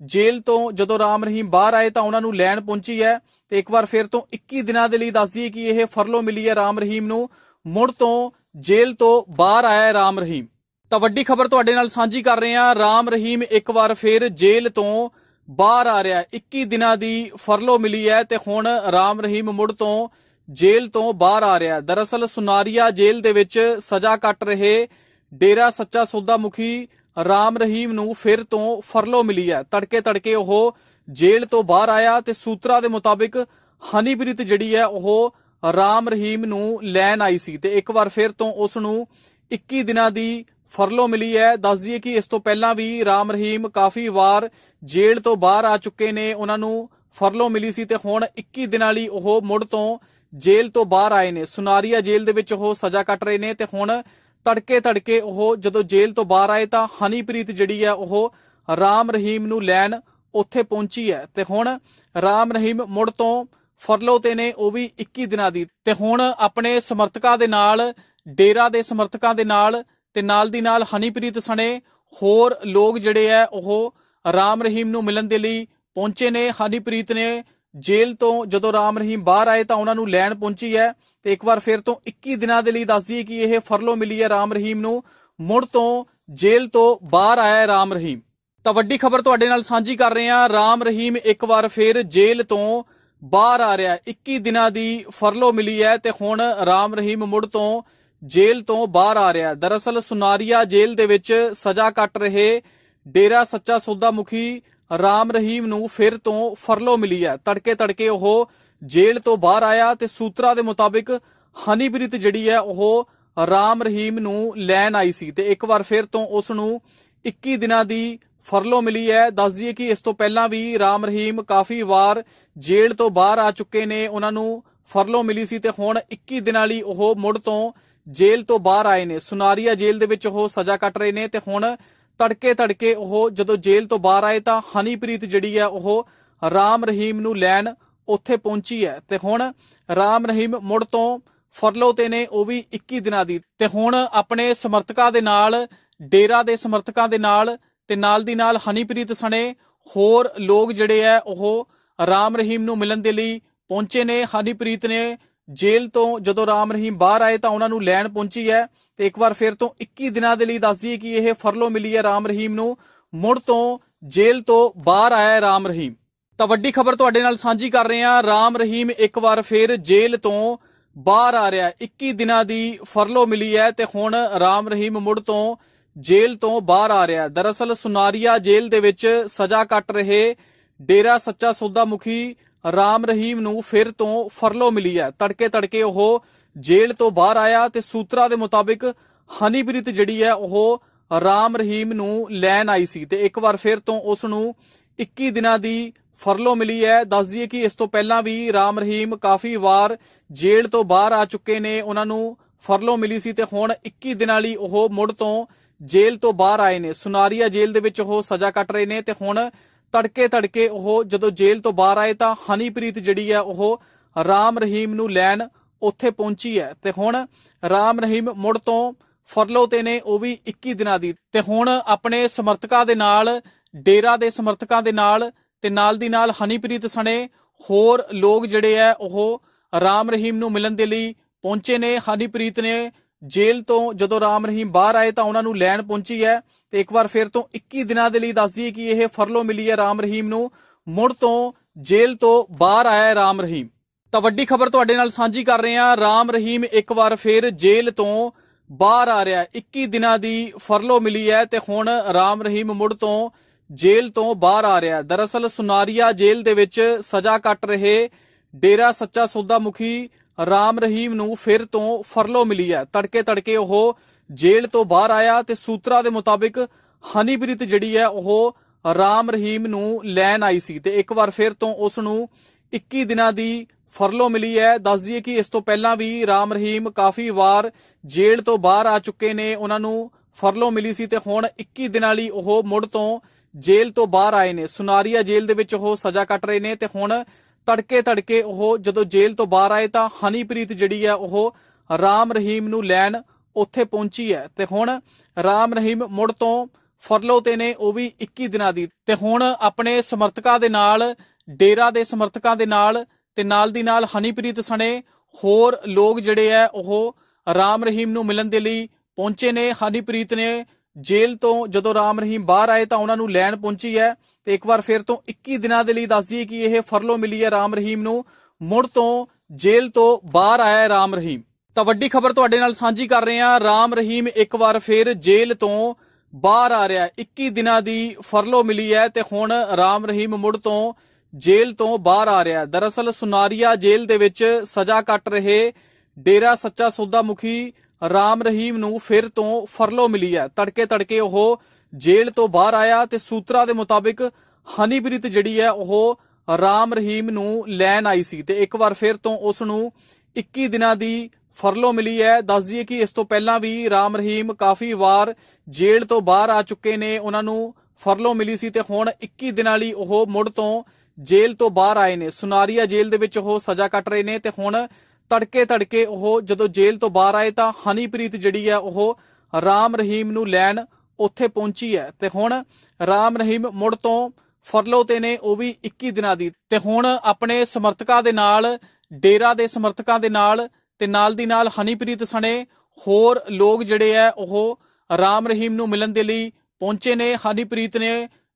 ਜੇਲ੍ਹ ਤੋਂ ਜਦੋਂ ਰਾਮ ਰਹੀਮ ਬਾਹਰ ਆਏ ਤਾਂ ਉਹਨਾਂ ਨੂੰ ਲੈਣ ਪਹੁੰਚੀ ਹੈ ਤੇ ਇੱਕ ਵਾਰ ਫਿਰ ਤੋਂ 21 ਦਿਨਾਂ ਦੇ ਲਈ ਦੱਸਦੀ ਦਈਏ ਕਿ ਇਹ ਫਰਲੋ ਮਿਲੀ ਹੈ ਰਾਮ ਰਹੀਮ ਨੂੰ, ਮੁੜ ਤੋਂ ਜੇਲ੍ਹ ਤੋਂ ਬਾਹਰ ਆਇਆ ਹੈ ਰਾਮ ਰਹੀਮ। ਤਾਂ ਵੱਡੀ ਖਬਰ ਤੁਹਾਡੇ ਨਾਲ ਸਾਂਝੀ ਕਰ ਰਹੇ ਹਾਂ, ਰਾਮ ਰਹੀਮ ਇੱਕ ਵਾਰ ਫਿਰ ਜੇਲ੍ਹ ਤੋਂ ਬਾਹਰ ਆ ਰਿਹਾ ਹੈ। 21 ਦਿਨਾਂ ਦੀ ਫਰਲੋ ਮਿਲੀ ਹੈ ਤੇ ਹੁਣ ਰਾਮ ਰਹੀਮ ਮੁੜ ਤੋਂ ਜੇਲ੍ਹ ਤੋਂ ਬਾਹਰ ਆ ਰਿਹਾ ਦਰਅਸਲ ਸੁਨਾਰੀਆ ਜੇਲ੍ਹ ਦੇ ਵਿੱਚ ਸਜ਼ਾ ਕੱਟ ਰਹੇ ਡੇਰਾ ਸੱਚਾ ਸੌਦਾ ਮੁਖੀ ਰਾਮ ਰਹੀਮ ਨੂੰ ਫਿਰ ਤੋਂ ਫਰਲੋ ਮਿਲੀ ਹੈ। ਤੜਕੇ ਤੜਕੇ ਉਹ ਜੇਲ੍ਹ ਤੋਂ ਬਾਹਰ ਆਇਆ ਤੇ ਸੂਤਰਾਂ ਦੇ ਮੁਤਾਬਿਕ ਹਨੀਪ੍ਰੀਤ ਜਿਹੜੀ ਹੈ, ਉਹ ਰਾਮ ਰਹੀਮ ਨੂੰ ਲੈਣ ਆਈ ਸੀ ਤੇ ਇੱਕ ਵਾਰ ਫਿਰ ਤੋਂ ਉਸ ਨੂੰ 21 ਦਿਨਾਂ ਦੀ ਫਰਲੋ ਮਿਲੀ ਹੈ। ਦੱਸ ਦਈਏ ਕਿ ਇਸ ਤੋਂ ਪਹਿਲਾਂ ਵੀ ਰਾਮ ਰਹੀਮ ਕਾਫੀ ਵਾਰ ਜੇਲ੍ਹ ਤੋਂ ਬਾਹਰ ਆ ਚੁੱਕੇ ਨੇ, ਉਹਨਾਂ ਨੂੰ ਫਰਲੋ ਮਿਲੀ ਸੀ ਤੇ ਹੁਣ 21 ਦਿਨਾਂ ਲਈ ਉਹ ਮੁੜ ਤੋਂ ਜੇਲ੍ਹ ਤੋਂ ਬਾਹਰ ਆਏ ਨੇ। ਸੁਨਾਰੀਆ ਜੇਲ੍ਹ ਦੇ ਵਿੱਚ ਉਹ ਸਜ਼ਾ ਕੱਟ ਰਹੇ ਨੇ ਤੇ ਹੁਣ ਤੜਕੇ ਤੜਕੇ ਉਹ ਜਦੋਂ ਜੇਲ੍ਹ ਤੋਂ ਬਾਹਰ ਆਏ ਤਾਂ ਹਨੀਪ੍ਰੀਤ ਜਿਹੜੀ ਹੈ ਉਹ ਰਾਮ ਰਹੀਮ ਨੂੰ ਲੈਣ ਉੱਥੇ ਪਹੁੰਚੀ ਹੈ। ਤੇ ਹੁਣ ਰਾਮ ਰਹੀਮ ਮੁੜ ਤੋਂ ਫਰਲੋ ਤੇ ਨੇ ਉਹ ਵੀ 21 ਦਿਨਾਂ ਦੀ। ਤੇ ਹੁਣ ਆਪਣੇ ਸਮਰਥਕਾਂ ਦੇ ਨਾਲ, ਡੇਰਾ ਦੇ ਸਮਰਥਕਾਂ ਦੇ ਨਾਲ ਤੇ ਨਾਲ ਦੀ ਨਾਲ ਹਨੀਪ੍ਰੀਤ ਸਣੇ ਹੋਰ ਲੋਕ ਜਿਹੜੇ ਆ ਉਹ ਰਾਮ ਰਹੀਮ ਨੂੰ ਮਿਲਣ ਦੇ ਲਈ ਪਹੁੰਚੇ ਨੇ। ਹਨੀਪ੍ਰੀਤ ਨੇ ਜੇਲ੍ਹ ਤੋਂ ਜਦੋਂ ਰਾਮ ਰਹੀਮ ਬਾਹਰ ਆਏ ਤਾਂ ਉਹਨਾਂ ਨੂੰ ਲੈਣ ਪਹੁੰਚੀ ਹੈ ਤੇ ਇੱਕ ਵਾਰ ਫਿਰ ਤੋਂ 21 ਦਿਨਾਂ ਦੇ ਲਈ ਦੱਸ ਕਿ ਇਹ ਫਰਲੋ ਮਿਲੀ ਹੈ ਰਾਮ ਰਹੀਮ ਨੂੰ। ਮੁੜ ਤੋਂ ਜੇਲ੍ਹ ਤੋਂ ਬਾਹਰ ਆਇਆ ਹੈ ਰਾਮ ਰਹੀਮ। ਤਾਂ ਵੱਡੀ ਖਬਰ ਤੁਹਾਡੇ ਨਾਲ ਸਾਂਝੀ ਕਰ ਰਹੇ ਹਾਂ। ਰਾਮ ਰਹੀਮ ਇੱਕ ਵਾਰ ਫਿਰ ਜੇਲ੍ਹ ਤੋਂ ਬਾਹਰ ਆ ਰਿਹਾ ਹੈ। 21 ਦਿਨਾਂ ਦੀ ਫਰਲੋ ਮਿਲੀ ਹੈ ਤੇ ਹੁਣ ਰਾਮ ਰਹੀਮ ਮੁੜ ਤੋਂ ਜੇਲ੍ਹ ਤੋਂ ਬਾਹਰ ਆ ਰਿਹਾ ਦਰਅਸਲ ਸੁਨਾਰੀਆ ਜੇਲ੍ਹ ਦੇ ਵਿੱਚ ਸਜ਼ਾ ਕੱਟ ਰਹੇ ਡੇਰਾ ਸੱਚਾ ਸੌਦਾ ਮੁਖੀ ਰਾਮ ਰਹੀਮ ਨੂੰ ਫਿਰ ਤੋਂ ਫਰਲੋ ਮਿਲੀ ਹੈ। ਤੜਕੇ ਤੜਕੇ ਉਹ ਜੇਲ੍ਹ ਤੋਂ ਬਾਹਰ ਆਇਆ ਤੇ ਸੂਤਰਾਂ ਦੇ ਮੁਤਾਬਿਕ ਹਨੀਪ੍ਰੀਤ ਜਿਹੜੀ ਹੈ, ਉਹ ਰਾਮ ਰਹੀਮ ਨੂੰ ਲੈਣ ਆਈ ਸੀ ਤੇ ਇੱਕ ਵਾਰ ਫਿਰ ਤੋਂ ਉਸ ਨੂੰ 21 ਦਿਨਾਂ ਦੀ ਫਰਲੋ ਮਿਲੀ ਹੈ। ਦੱਸ ਦਈਏ ਕਿ ਇਸ ਤੋਂ ਪਹਿਲਾਂ ਵੀ ਰਾਮ ਰਹੀਮ ਕਾਫੀ ਵਾਰ ਜੇਲ੍ਹ ਤੋਂ ਬਾਹਰ ਆ ਚੁੱਕੇ ਨੇ, ਉਹਨਾਂ ਨੂੰ ਫਰਲੋ ਮਿਲੀ ਸੀ ਤੇ ਹੁਣ 21 ਦਿਨਾਂ ਲਈ ਉਹ ਮੁੜ ਤੋਂ ਜੇਲ੍ਹ ਤੋਂ ਬਾਹਰ ਆਏ ਨੇ। ਸੁਨਾਰੀਆ ਜੇਲ੍ਹ ਦੇ ਵਿੱਚ ਉਹ ਸਜ਼ਾ ਕੱਟ ਰਹੇ ਨੇ ਤੇ ਹੁਣ ਤੜਕੇ ਤੜਕੇ ਉਹ ਜਦੋਂ ਜੇਲ੍ਹ ਤੋਂ ਬਾਹਰ ਆਏ ਤਾਂ ਹਨੀਪ੍ਰੀਤ ਜਿਹੜੀ ਹੈ ਉਹ ਰਾਮ ਰਹੀਮ ਨੂੰ ਲੈਣ ਉੱਥੇ ਪਹੁੰਚੀ ਹੈ ਤੇ ਹੁਣ ਰਾਮ ਰਹੀਮ ਮੁੜ ਤੋਂ ਫਰਲੋ ਤੇ ਨੇ ਉਹ ਵੀ 21 ਦਿਨਾਂ ਦੀ ਤੇ ਹੁਣ ਆਪਣੇ ਸਮਰਥਕਾਂ ਦੇ ਨਾਲ, ਡੇਰਾ ਦੇ ਸਮਰਥਕਾਂ ਦੇ ਨਾਲ ਤੇ ਨਾਲ ਦੀ ਨਾਲ ਹਨੀਪ੍ਰੀਤ ਸਣੇ ਹੋਰ ਲੋਕ ਜਿਹੜੇ ਆ ਉਹ ਰਾਮ ਰਹੀਮ ਨੂੰ ਮਿਲਣ ਦੇ ਲਈ ਪਹੁੰਚੇ ਨੇ। ਹਨੀਪ੍ਰੀਤ ਨੇ ਜੇਲ੍ਹ ਤੋਂ ਜਦੋਂ ਰਾਮ ਰਹੀਮ ਬਾਹਰ ਆਏ ਤਾਂ ਉਹਨਾਂ ਨੂੰ ਲੈਣ ਪਹੁੰਚੀ ਹੈ ਤੇ ਇੱਕ ਵਾਰ ਫਿਰ ਤੋਂ 21 ਦਿਨਾਂ ਦੇ ਲਈ ਦੱਸਦੀ ਦਈਏ ਕਿ ਇਹ ਫਰਲੋ ਮਿਲੀ ਹੈ ਰਾਮ ਰਹੀਮ ਨੂੰ, ਮੁੜ ਤੋਂ ਜੇਲ੍ਹ ਤੋਂ ਬਾਹਰ ਆਇਆ ਹੈ ਰਾਮ ਰਹੀਮ। ਤਾਂ ਵੱਡੀ ਖਬਰ ਤੁਹਾਡੇ ਨਾਲ ਸਾਂਝੀ ਕਰ ਰਹੇ ਹਾਂ, ਰਾਮ ਰਹੀਮ ਇੱਕ ਵਾਰ ਫਿਰ ਜੇਲ੍ਹ ਤੋਂ ਬਾਹਰ ਆ ਰਿਹਾ ਹੈ। 21 ਦਿਨਾਂ ਦੀ ਫਰਲੋ ਮਿਲੀ ਹੈ ਤੇ ਹੁਣ ਰਾਮ ਰਹੀਮ ਮੁੜ ਤੋਂ ਜੇਲ੍ਹ ਤੋਂ ਬਾਹਰ ਆ ਰਿਹਾ ਦਰਅਸਲ ਸੁਨਾਰੀਆ ਜੇਲ੍ਹ ਦੇ ਵਿੱਚ ਸਜ਼ਾ ਕੱਟ ਰਹੇ ਡੇਰਾ ਸੱਚਾ ਸੌਦਾ ਮੁਖੀ ਰਾਮ ਰਹੀਮ ਨੂੰ ਫਿਰ ਤੋਂ ਫਰਲੋ ਮਿਲੀ ਹੈ। ਤੜਕੇ ਤੜਕੇ ਉਹ ਜੇਲ੍ਹ ਤੋਂ ਬਾਹਰ ਆਇਆ ਤੇ ਸੂਤਰਾਂ ਦੇ ਮੁਤਾਬਿਕ ਹਨੀਪ੍ਰੀਤ ਜਿਹੜੀ ਹੈ, ਉਹ ਰਾਮ ਰਹੀਮ ਨੂੰ ਲੈਣ ਆਈ ਸੀ ਤੇ ਇੱਕ ਵਾਰ ਫਿਰ ਤੋਂ ਉਸ ਨੂੰ 21 ਦਿਨਾਂ ਦੀ ਫਰਲੋ ਮਿਲੀ ਹੈ। ਦੱਸ ਦਈਏ ਕਿ ਇਸ ਤੋਂ ਪਹਿਲਾਂ ਵੀ ਰਾਮ ਰਹੀਮ ਕਾਫੀ ਵਾਰ ਜੇਲ੍ਹ ਤੋਂ ਬਾਹਰ ਆ ਚੁੱਕੇ ਨੇ, ਉਹਨਾਂ ਨੂੰ ਫਰਲੋ ਮਿਲੀ ਸੀ ਤੇ ਹੁਣ 21 ਦਿਨਾਂ ਲਈ ਉਹ ਮੁੜ ਤੋਂ ਜੇਲ੍ਹ ਤੋਂ ਬਾਹਰ ਆਏ ਨੇ। ਸੁਨਾਰੀਆ ਜੇਲ੍ਹ ਦੇ ਵਿੱਚ ਉਹ ਸਜ਼ਾ ਕੱਟ ਰਹੇ ਨੇ ਤੇ ਹੁਣ ਤੜਕੇ ਤੜਕੇ ਉਹ ਜਦੋਂ ਜੇਲ੍ਹ ਤੋਂ ਬਾਹਰ ਆਏ ਤਾਂ ਹਨੀਪ੍ਰੀਤ ਜਿਹੜੀ ਹੈ ਉਹ ਰਾਮ ਰਹੀਮ ਨੂੰ ਲੈਣ ਉੱਥੇ ਪਹੁੰਚੀ ਹੈ ਤੇ ਹੁਣ ਰਾਮ ਰਹੀਮ ਮੁੜ ਤੋਂ ਫਰਲੋ ਤੇ ਨੇ ਉਹ ਵੀ 21 ਦਿਨਾਂ ਦੀ ਤੇ ਹੁਣ ਆਪਣੇ ਸਮਰਥਕਾਂ ਦੇ ਨਾਲ, ਡੇਰਾ ਦੇ ਸਮਰਥਕਾਂ ਦੇ ਨਾਲ ਤੇ ਨਾਲ ਦੀ ਨਾਲ ਹਨੀਪ੍ਰੀਤ ਸਣੇ ਹੋਰ ਲੋਕ ਜਿਹੜੇ ਆ ਉਹ ਰਾਮ ਰਹੀਮ ਨੂੰ ਮਿਲਣ ਦੇ ਲਈ ਪਹੁੰਚੇ ਨੇ। ਹਨੀਪ੍ਰੀਤ ਨੇ ਜੇਲ੍ਹ ਤੋਂ ਜਦੋਂ ਰਾਮ ਰਹੀਮ ਬਾਹਰ ਆਏ ਤਾਂ ਉਹਨਾਂ ਨੂੰ ਲੈਣ ਪਹੁੰਚੀ ਹੈ ਤੇ ਇੱਕ ਵਾਰ ਫਿਰ ਤੋਂ 21 ਦਿਨਾਂ ਦੇ ਲਈ ਦੱਸਦੀ ਦਈਏ ਕਿ ਇਹ ਫਰਲੋ ਮਿਲੀ ਹੈ ਰਾਮ ਰਹੀਮ ਨੂੰ। ਮੁੜ ਤੋਂ ਜੇਲ੍ਹ ਤੋਂ ਬਾਹਰ ਆਇਆ ਹੈ ਰਾਮ ਰਹੀਮ। ਤਾਂ ਵੱਡੀ ਖਬਰ ਤੁਹਾਡੇ ਨਾਲ ਸਾਂਝੀ ਕਰ ਰਹੇ ਹਾਂ। ਰਾਮ ਰਹੀਮ ਇੱਕ ਵਾਰ ਫਿਰ ਜੇਲ੍ਹ ਤੋਂ ਬਾਹਰ ਆ ਰਿਹਾ ਹੈ। 21 ਦਿਨਾਂ ਦੀ ਫਰਲੋ ਮਿਲੀ ਹੈ ਤੇ ਹੁਣ ਰਾਮ ਰਹੀਮ ਮੁੜ ਤੋਂ ਜੇਲ੍ਹ ਤੋਂ ਬਾਹਰ ਆ ਰਿਹਾ ਦਰਅਸਲ ਸੁਨਾਰੀਆ ਜੇਲ੍ਹ ਦੇ ਵਿੱਚ ਸਜ਼ਾ ਕੱਟ ਰਹੇ ਡੇਰਾ ਸੱਚਾ ਸੌਦਾ ਮੁਖੀ ਰਾਮ ਰਹੀਮ ਨੂੰ ਫਿਰ ਤੋਂ ਫਰਲੋ ਮਿਲੀ ਹੈ। ਤੜਕੇ ਤੜਕੇ ਉਹ ਜੇਲ੍ਹ ਤੋਂ ਬਾਹਰ ਆਇਆ ਤੇ ਸੂਤਰਾਂ ਦੇ ਮੁਤਾਬਿਕ ਹਨੀਪ੍ਰੀਤ ਜਿਹੜੀ ਹੈ, ਉਹ ਰਾਮ ਰਹੀਮ ਨੂੰ ਲੈਣ ਆਈ ਸੀ ਤੇ ਇੱਕ ਵਾਰ ਫਿਰ ਤੋਂ ਉਸ ਨੂੰ 21 ਦਿਨਾਂ ਦੀ ਫਰਲੋ ਮਿਲੀ ਹੈ। ਦੱਸ ਦਈਏ ਕਿ ਇਸ ਤੋਂ ਪਹਿਲਾਂ ਵੀ ਰਾਮ ਰਹੀਮ ਕਾਫੀ ਵਾਰ ਜੇਲ੍ਹ ਤੋਂ ਬਾਹਰ ਆ ਚੁੱਕੇ ਨੇ, ਉਹਨਾਂ ਨੂੰ ਫਰਲੋ ਮਿਲੀ ਸੀ ਤੇ ਹੁਣ 21 ਦਿਨਾਂ ਲਈ ਉਹ ਮੁੜ ਤੋਂ ਜੇਲ੍ਹ ਤੋਂ ਬਾਹਰ ਆਏ ਨੇ। ਸੁਨਾਰੀਆ ਜੇਲ੍ਹ ਦੇ ਵਿੱਚ ਉਹ ਸਜ਼ਾ ਕੱਟ ਰਹੇ ਨੇ ਤੇ ਹੁਣ ਤੜਕੇ ਤੜਕੇ ਉਹ ਜਦੋਂ ਜੇਲ੍ਹ ਤੋਂ ਬਾਹਰ ਆਏ ਤਾਂ ਹਨੀਪ੍ਰੀਤ ਜਿਹੜੀ ਹੈ ਉਹ ਰਾਮ ਰਹੀਮ ਨੂੰ ਲੈਣ ਉੱਥੇ ਪਹੁੰਚੀ ਹੈ ਤੇ ਹੁਣ ਰਾਮ ਰਹੀਮ ਮੁੜ ਤੋਂ ਫਰਲੋ ਤੇ ਨੇ ਉਹ ਵੀ 21 ਦਿਨਾਂ ਦੀ ਤੇ ਹੁਣ ਆਪਣੇ ਸਮਰਥਕਾਂ ਦੇ ਨਾਲ, ਡੇਰਾ ਦੇ ਸਮਰਥਕਾਂ ਦੇ ਨਾਲ ਤੇ ਨਾਲ ਦੀ ਨਾਲ ਹਨੀਪ੍ਰੀਤ ਸਣੇ ਹੋਰ ਲੋਕ ਜਿਹੜੇ ਆ ਉਹ ਰਾਮ ਰਹੀਮ ਨੂੰ ਮਿਲਣ ਦੇ ਲਈ ਪਹੁੰਚੇ ਨੇ। ਹਨੀਪ੍ਰੀਤ ਨੇ ਜੇਲ੍ਹ ਤੋਂ ਜਦੋਂ ਰਾਮ ਰਹੀਮ ਬਾਹਰ ਆਏ ਤਾਂ ਉਹਨਾਂ ਨੂੰ ਲੈਣ ਪਹੁੰਚੀ ਹੈ ਤੇ ਇੱਕ ਵਾਰ ਫਿਰ ਤੋਂ 21 ਦਿਨਾਂ ਦੇ ਲਈ ਦੱਸਦੀ ਕਿ ਇਹ ਫਰਲੋ ਮਿਲੀ ਹੈ ਰਾਮ ਰਹੀਮ ਨੂੰ। ਮੁੜ ਤੋਂ ਜੇਲ੍ਹ ਤੋਂ ਬਾਹਰ ਆਇਆ ਹੈ ਰਾਮ ਰਹੀਮ। ਤਾਂ ਵੱਡੀ ਖਬਰ ਤੁਹਾਡੇ ਨਾਲ ਸਾਂਝੀ ਕਰ ਰਹੇ ਹਾਂ। ਰਾਮ ਰਹੀਮ ਇੱਕ ਵਾਰ ਫਿਰ ਜੇਲ੍ਹ ਤੋਂ ਬਾਹਰ ਆ ਰਿਹਾ ਹੈ। 21 ਦਿਨਾਂ ਦੀ ਫਰਲੋ ਮਿਲੀ ਹੈ ਤੇ ਹੁਣ ਰਾਮ ਰਹੀਮ ਮੁੜ ਤੋਂ ਜੇਲ੍ਹ ਤੋਂ ਬਾਹਰ ਆ ਰਿਹਾ ਦਰਅਸਲ ਸੁਨਾਰੀਆ ਜੇਲ੍ਹ ਦੇ ਵਿੱਚ ਸਜ਼ਾ ਕੱਟ ਰਹੇ ਡੇਰਾ ਸੱਚਾ ਸੌਦਾ ਮੁਖੀ ਰਾਮ ਰਹੀਮ ਨੂੰ ਫਿਰ ਤੋਂ ਫਰਲੋ ਮਿਲੀ ਹੈ। ਤੜਕੇ ਤੜਕੇ ਉਹ ਜੇਲ੍ਹ ਤੋਂ ਬਾਹਰ ਆਇਆ ਤੇ ਸੂਤਰਾਂ ਦੇ ਮੁਤਾਬਿਕ ਹਨੀਪ੍ਰੀਤ ਜਿਹੜੀ ਹੈ, ਉਹ ਰਾਮ ਰਹੀਮ ਨੂੰ ਲੈਣ ਆਈ ਸੀ ਤੇ ਇੱਕ ਵਾਰ ਫਿਰ ਤੋਂ ਉਸ ਨੂੰ 21 ਦਿਨਾਂ ਦੀ ਫਰਲੋ ਮਿਲੀ ਹੈ। ਦੱਸ ਦਈਏ ਕਿ ਇਸ ਤੋਂ ਪਹਿਲਾਂ ਵੀ ਰਾਮ ਰਹੀਮ ਕਾਫੀ ਵਾਰ ਜੇਲ੍ਹ ਤੋਂ ਬਾਹਰ ਆ ਚੁੱਕੇ ਨੇ, ਉਹਨਾਂ ਨੂੰ ਫਰਲੋ ਮਿਲੀ ਸੀ ਤੇ ਹੁਣ 21 ਦਿਨਾਂ ਲਈ ਉਹ ਮੁੜ ਤੋਂ ਜੇਲ੍ਹ ਤੋਂ ਬਾਹਰ ਆਏ ਨੇ। ਸੁਨਾਰੀਆ ਜੇਲ੍ਹ ਦੇ ਵਿੱਚ ਉਹ ਸਜ਼ਾ ਕੱਟ ਰਹੇ ਨੇ ਤੇ ਹੁਣ ਤੜਕੇ ਤੜਕੇ ਉਹ ਜਦੋਂ ਜੇਲ੍ਹ ਤੋਂ ਬਾਹਰ ਆਏ ਤਾਂ ਹਨੀਪ੍ਰੀਤ ਜਿਹੜੀ ਹੈ ਉਹ ਰਾਮ ਰਹੀਮ ਨੂੰ ਲੈਣ ਉੱਥੇ ਪਹੁੰਚੀ ਹੈ ਤੇ ਹੁਣ ਰਾਮ ਰਹੀਮ ਮੁੜ ਤੋਂ ਫਰਲੋ ਤੇ ਨੇ ਉਹ ਵੀ 21 ਦਿਨਾਂ ਦੀ ਤੇ ਹੁਣ ਆਪਣੇ ਸਮਰਥਕਾਂ ਦੇ ਨਾਲ, ਡੇਰਾ ਦੇ ਸਮਰਥਕਾਂ ਦੇ ਨਾਲ ਤੇ ਨਾਲ ਦੀ ਨਾਲ ਹਨੀਪ੍ਰੀਤ ਸਣੇ ਹੋਰ ਲੋਕ ਜਿਹੜੇ ਆ ਉਹ ਰਾਮ ਰਹੀਮ ਨੂੰ ਮਿਲਣ ਦੇ ਲਈ ਪਹੁੰਚੇ ਨੇ। ਹਨੀਪ੍ਰੀਤ ਨੇ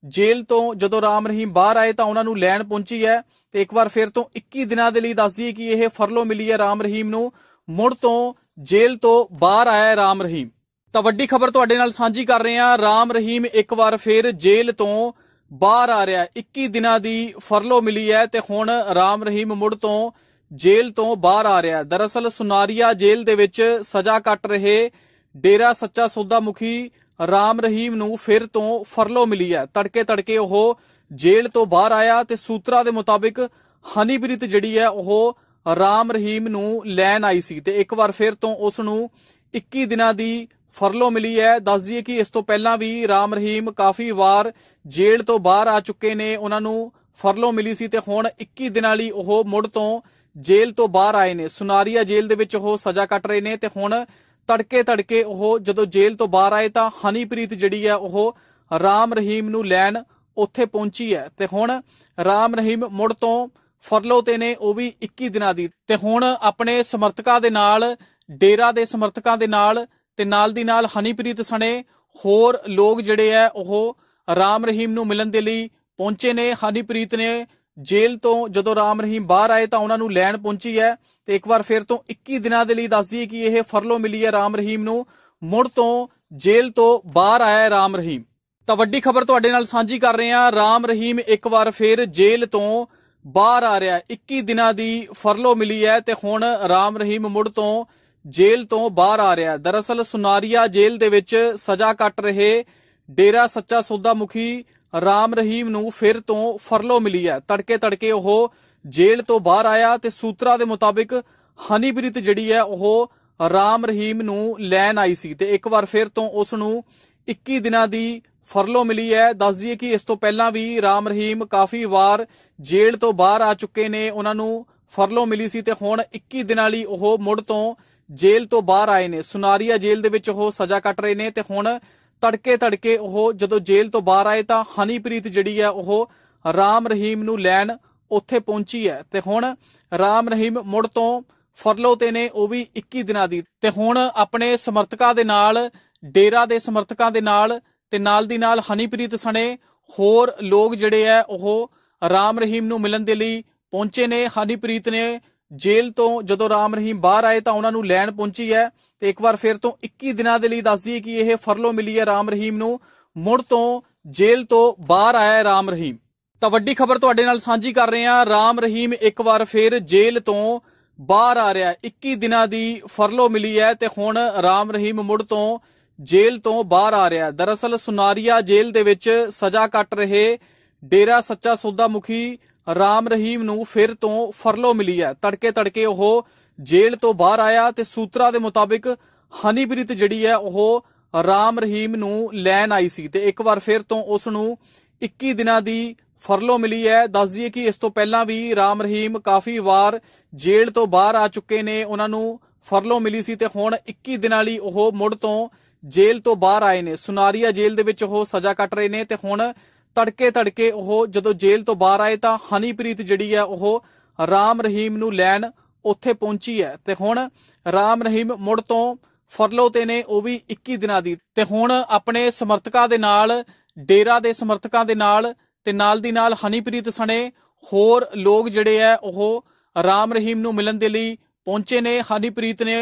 ਜੇਲ੍ਹ ਤੋਂ ਜਦੋਂ ਰਾਮ ਰਹੀਮ ਬਾਹਰ ਆਏ ਤਾਂ ਉਹਨਾਂ ਨੂੰ ਲੈਣ ਪਹੁੰਚੀ ਹੈ ਤੇ ਇੱਕ ਵਾਰ ਫਿਰ ਤੋਂ 21 ਦਿਨਾਂ ਦੇ ਲਈ ਦੱਸਦੀ ਦਈਏ ਕਿ ਇਹ ਫਰਲੋ ਮਿਲੀ ਹੈ ਰਾਮ ਰਹੀਮ ਨੂੰ, ਮੁੜ ਤੋਂ ਜੇਲ੍ਹ ਤੋਂ ਬਾਹਰ ਆਇਆ ਹੈ ਰਾਮ ਰਹੀਮ। ਤਾਂ ਵੱਡੀ ਖਬਰ ਤੁਹਾਡੇ ਨਾਲ ਸਾਂਝੀ ਕਰ ਰਹੇ ਹਾਂ, ਰਾਮ ਰਹੀਮ ਇੱਕ ਵਾਰ ਫਿਰ ਜੇਲ੍ਹ ਤੋਂ ਬਾਹਰ ਆ ਰਿਹਾ ਹੈ। 21 ਦਿਨਾਂ ਦੀ ਫਰਲੋ ਮਿਲੀ ਹੈ ਤੇ ਹੁਣ ਰਾਮ ਰਹੀਮ ਮੁੜ ਤੋਂ ਜੇਲ੍ਹ ਤੋਂ ਬਾਹਰ ਆ ਰਿਹਾ ਦਰਅਸਲ ਸੁਨਾਰੀਆ ਜੇਲ੍ਹ ਦੇ ਵਿੱਚ ਸਜ਼ਾ ਕੱਟ ਰਹੇ ਡੇਰਾ ਸੱਚਾ ਸੌਦਾ ਮੁਖੀ ਰਾਮ ਰਹੀਮ ਨੂੰ ਫਿਰ ਤੋਂ ਫਰਲੋ ਮਿਲੀ ਹੈ। ਤੜਕੇ ਤੜਕੇ ਉਹ ਜੇਲ੍ਹ ਤੋਂ ਬਾਹਰ ਆਇਆ ਤੇ ਸੂਤਰਾਂ ਦੇ ਮੁਤਾਬਿਕ ਹਨੀਪ੍ਰੀਤ ਜਿਹੜੀ ਹੈ, ਉਹ ਰਾਮ ਰਹੀਮ ਨੂੰ ਲੈਣ ਆਈ ਸੀ ਤੇ ਇੱਕ ਵਾਰ ਫਿਰ ਤੋਂ ਉਸ ਨੂੰ 21 ਦਿਨਾਂ ਦੀ ਫਰਲੋ ਮਿਲੀ ਹੈ। ਦੱਸ ਦਈਏ ਕਿ ਇਸ ਤੋਂ ਪਹਿਲਾਂ ਵੀ ਰਾਮ ਰਹੀਮ ਕਾਫੀ ਵਾਰ ਜੇਲ੍ਹ ਤੋਂ ਬਾਹਰ ਆ ਚੁੱਕੇ ਨੇ, ਉਹਨਾਂ ਨੂੰ ਫਰਲੋ ਮਿਲੀ ਸੀ ਤੇ ਹੁਣ 21 ਦਿਨਾਂ ਲਈ ਉਹ ਮੁੜ ਤੋਂ ਜੇਲ੍ਹ ਤੋਂ ਬਾਹਰ ਆਏ ਨੇ। ਸੁਨਾਰੀਆ ਜੇਲ੍ਹ ਦੇ ਵਿੱਚ ਉਹ ਸਜ਼ਾ ਕੱਟ ਰਹੇ ਨੇ ਤੇ ਹੁਣ ਤੜਕੇ ਤੜਕੇ ਉਹ ਜਦੋਂ ਜੇਲ੍ਹ ਤੋਂ ਬਾਹਰ ਆਏ ਤਾਂ ਹਨੀਪ੍ਰੀਤ ਜਿਹੜੀ ਹੈ ਉਹ ਰਾਮ ਰਹੀਮ ਨੂੰ ਲੈਣ ਉੱਥੇ ਪਹੁੰਚੀ ਹੈ ਤੇ ਹੁਣ ਰਾਮ ਰਹੀਮ ਮੁੜ ਤੋਂ ਫਰਲੋ ਤੇ ਨੇ ਉਹ ਵੀ 21 ਦਿਨਾਂ ਦੀ ਤੇ ਹੁਣ ਆਪਣੇ ਸਮਰਥਕਾਂ ਦੇ ਨਾਲ, ਡੇਰਾ ਦੇ ਸਮਰਥਕਾਂ ਦੇ ਨਾਲ ਤੇ ਨਾਲ ਦੀ ਨਾਲ ਹਨੀਪ੍ਰੀਤ ਸਣੇ ਹੋਰ ਲੋਕ ਜਿਹੜੇ ਆ ਉਹ ਰਾਮ ਰਹੀਮ ਨੂੰ ਮਿਲਣ ਦੇ ਲਈ ਪਹੁੰਚੇ ਨੇ। ਹਨੀਪ੍ਰੀਤ ਨੇ ਜੇਲ੍ਹ ਤੋਂ ਜਦੋਂ ਰਾਮ ਰਹੀਮ ਬਾਹਰ ਆਏ ਤਾਂ ਉਹਨਾਂ ਨੂੰ ਲੈਣ ਪਹੁੰਚੀ ਹੈ ਤੇ ਇੱਕ ਵਾਰ ਫਿਰ ਤੋਂ 21 ਦਿਨਾਂ ਦੇ ਲਈ ਦੱਸਦੀ ਦਈਏ ਕਿ ਇਹ ਫਰਲੋ ਮਿਲੀ ਹੈ ਰਾਮ ਰਹੀਮ ਨੂੰ। ਮੁੜ ਤੋਂ ਜੇਲ੍ਹ ਤੋਂ ਬਾਹਰ ਆਇਆ ਹੈ ਰਾਮ ਰਹੀਮ। ਤਾਂ ਵੱਡੀ ਖਬਰ ਤੁਹਾਡੇ ਨਾਲ ਸਾਂਝੀ ਕਰ ਰਹੇ ਹਾਂ। ਰਾਮ ਰਹੀਮ ਇੱਕ ਵਾਰ ਫਿਰ ਜੇਲ੍ਹ ਤੋਂ ਬਾਹਰ ਆ ਰਿਹਾ ਹੈ। 21 ਦਿਨਾਂ ਦੀ ਫਰਲੋ ਮਿਲੀ ਹੈ ਤੇ ਹੁਣ ਰਾਮ ਰਹੀਮ ਮੁੜ ਤੋਂ ਜੇਲ੍ਹ ਤੋਂ ਬਾਹਰ ਆ ਰਿਹਾ ਦਰਅਸਲ ਸੁਨਾਰੀਆ ਜੇਲ੍ਹ ਦੇ ਵਿੱਚ ਸਜ਼ਾ ਕੱਟ ਰਹੇ ਡੇਰਾ ਸੱਚਾ ਸੌਦਾ ਮੁਖੀ ਰਾਮ ਰਹੀਮ ਨੂੰ ਫਿਰ ਤੋਂ ਫਰਲੋ ਮਿਲੀ ਹੈ। ਤੜਕੇ ਤੜਕੇ ਉਹ ਜੇਲ੍ਹ ਤੋਂ ਬਾਹਰ ਆਇਆ ਤੇ ਸੂਤਰਾਂ ਦੇ ਮੁਤਾਬਿਕ ਹਨੀਪ੍ਰੀਤ ਜਿਹੜੀ ਹੈ, ਉਹ ਰਾਮ ਰਹੀਮ ਨੂੰ ਲੈਣ ਆਈ ਸੀ ਤੇ ਇੱਕ ਵਾਰ ਫਿਰ ਤੋਂ ਉਸ ਨੂੰ 21 ਦਿਨਾਂ ਦੀ ਫਰਲੋ ਮਿਲੀ ਹੈ। ਦੱਸ ਦਈਏ ਕਿ ਇਸ ਤੋਂ ਪਹਿਲਾਂ ਵੀ ਰਾਮ ਰਹੀਮ ਕਾਫੀ ਵਾਰ ਜੇਲ੍ਹ ਤੋਂ ਬਾਹਰ ਆ ਚੁੱਕੇ ਨੇ, ਉਹਨਾਂ ਨੂੰ ਫਰਲੋ ਮਿਲੀ ਸੀ ਤੇ ਹੁਣ 21 ਦਿਨਾਂ ਲਈ ਉਹ ਮੁੜ ਤੋਂ ਜੇਲ੍ਹ ਤੋਂ ਬਾਹਰ ਆਏ ਨੇ। ਸੁਨਾਰੀਆ ਜੇਲ੍ਹ ਦੇ ਵਿੱਚ ਉਹ ਸਜ਼ਾ ਕੱਟ ਰਹੇ ਨੇ ਤੇ ਹੁਣ ਤੜਕੇ ਤੜਕੇ ਉਹ ਜਦੋਂ ਜੇਲ੍ਹ ਤੋਂ ਬਾਹਰ ਆਏ ਤਾਂ ਹਨੀਪ੍ਰੀਤ ਜਿਹੜੀ ਹੈ ਉਹ ਰਾਮ ਰਹੀਮ ਨੂੰ ਲੈਣ ਉੱਥੇ ਪਹੁੰਚੀ ਹੈ ਤੇ ਹੁਣ ਰਾਮ ਰਹੀਮ ਮੁੜ ਤੋਂ ਫਰਲੋ ਤੇ ਨੇ ਉਹ ਵੀ 21 ਦਿਨਾਂ ਦੀ ਤੇ ਹੁਣ ਆਪਣੇ ਸਮਰਥਕਾਂ ਦੇ ਨਾਲ, ਡੇਰਾ ਦੇ ਸਮਰਥਕਾਂ ਦੇ ਨਾਲ ਤੇ ਨਾਲ ਦੀ ਨਾਲ ਹਨੀਪ੍ਰੀਤ ਸਣੇ ਹੋਰ ਲੋਕ ਜਿਹੜੇ ਆ ਉਹ ਰਾਮ ਰਹੀਮ ਨੂੰ ਮਿਲਣ ਦੇ ਲਈ ਪਹੁੰਚੇ ਨੇ। ਹਨੀਪ੍ਰੀਤ ਨੇ ਜੇਲ੍ਹ ਤੋਂ ਜਦੋਂ ਰਾਮ ਰਹੀਮ ਬਾਹਰ ਆਏ ਤਾਂ ਉਹਨਾਂ ਨੂੰ ਲੈਣ ਪਹੁੰਚੀ ਹੈ ਤੇ ਇੱਕ ਵਾਰ ਫਿਰ ਤੋਂ 21 ਦਿਨਾਂ ਦੇ ਲਈ ਦੱਸਦੀ ਦਈਏ ਕਿ ਇਹ ਫਰਲੋ ਮਿਲੀ ਹੈ ਰਾਮ ਰਹੀਮ ਨੂੰ। ਮੁੜ ਤੋਂ ਜੇਲ੍ਹ ਤੋਂ ਬਾਹਰ ਆਇਆ ਹੈ ਰਾਮ ਰਹੀਮ। ਤਾਂ ਵੱਡੀ ਖਬਰ ਤੁਹਾਡੇ ਨਾਲ ਸਾਂਝੀ ਕਰ ਰਹੇ ਹਾਂ। ਰਾਮ ਰਹੀਮ ਇੱਕ ਵਾਰ ਫਿਰ ਜੇਲ੍ਹ ਤੋਂ ਬਾਹਰ ਆ ਰਿਹਾ ਹੈ। 21 ਦਿਨਾਂ ਦੀ ਫਰਲੋ ਮਿਲੀ ਹੈ ਤੇ ਹੁਣ ਰਾਮ ਰਹੀਮ ਮੁੜ ਤੋਂ ਜੇਲ੍ਹ ਤੋਂ ਬਾਹਰ ਆ ਰਿਹਾ ਦਰਅਸਲ ਸੁਨਾਰੀਆ ਜੇਲ੍ਹ ਦੇ ਵਿੱਚ ਸਜ਼ਾ ਕੱਟ ਰਹੇ ਡੇਰਾ ਸੱਚਾ ਸੌਦਾ ਮੁਖੀ ਰਾਮ ਰਹੀਮ ਨੂੰ ਫਿਰ ਤੋਂ ਫਰਲੋ ਮਿਲੀ ਹੈ। ਤੜਕੇ ਤੜਕੇ ਉਹ ਜੇਲ੍ਹ ਤੋਂ ਬਾਹਰ ਆਇਆ ਤੇ ਸੂਤਰਾਂ ਦੇ ਮੁਤਾਬਿਕ ਹਨੀਪ੍ਰੀਤ ਜਿਹੜੀ ਹੈ, ਉਹ ਰਾਮ ਰਹੀਮ ਨੂੰ ਲੈਣ ਆਈ ਸੀ ਤੇ ਇੱਕ ਵਾਰ ਫਿਰ ਤੋਂ ਉਸ ਨੂੰ 21 ਦਿਨਾਂ ਦੀ ਫਰਲੋ ਮਿਲੀ ਹੈ। ਦੱਸ ਦਈਏ ਕਿ ਇਸ ਤੋਂ ਪਹਿਲਾਂ ਵੀ ਰਾਮ ਰਹੀਮ ਕਾਫੀ ਵਾਰ ਜੇਲ੍ਹ ਤੋਂ ਬਾਹਰ ਆ ਚੁੱਕੇ ਨੇ, ਉਹਨਾਂ ਨੂੰ ਫਰਲੋ ਮਿਲੀ ਸੀ ਤੇ ਹੁਣ 21 ਦਿਨਾਂ ਲਈ ਉਹ ਮੁੜ ਤੋਂ ਜੇਲ੍ਹ ਤੋਂ ਬਾਹਰ ਆਏ ਨੇ। ਸੁਨਾਰੀਆ ਜੇਲ੍ਹ ਦੇ ਵਿੱਚ ਉਹ ਸਜ਼ਾ ਕੱਟ ਰਹੇ ਨੇ ਤੇ ਹੁਣ ਤੜਕੇ ਤੜਕੇ ਉਹ ਜਦੋਂ ਜੇਲ੍ਹ ਤੋਂ ਬਾਹਰ ਆਏ ਤਾਂ ਹਨੀਪ੍ਰੀਤ ਜਿਹੜੀ ਹੈ ਉਹ ਰਾਮ ਰਹੀਮ ਨੂੰ ਲੈਣ ਉੱਥੇ ਪਹੁੰਚੀ ਹੈ ਤੇ ਹੁਣ ਰਾਮ ਰਹੀਮ ਮੁੜ ਤੋਂ ਫਰਲੋ ਤੇ ਨੇ ਉਹ ਵੀ 21 ਦਿਨਾਂ ਦੀ। ਤੇ ਹੁਣ ਆਪਣੇ ਸਮਰਥਕਾਂ ਦੇ ਨਾਲ, ਡੇਰਾ ਦੇ ਸਮਰਥਕਾਂ ਦੇ ਨਾਲ ਤੇ ਨਾਲ ਦੀ ਨਾਲ ਹਨੀਪ੍ਰੀਤ ਸਣੇ ਹੋਰ ਲੋਕ ਜਿਹੜੇ ਆ ਉਹ ਰਾਮ ਰਹੀਮ ਨੂੰ ਮਿਲਣ ਦੇ ਲਈ ਪਹੁੰਚੇ ਨੇ। ਹਨੀਪ੍ਰੀਤ ਨੇ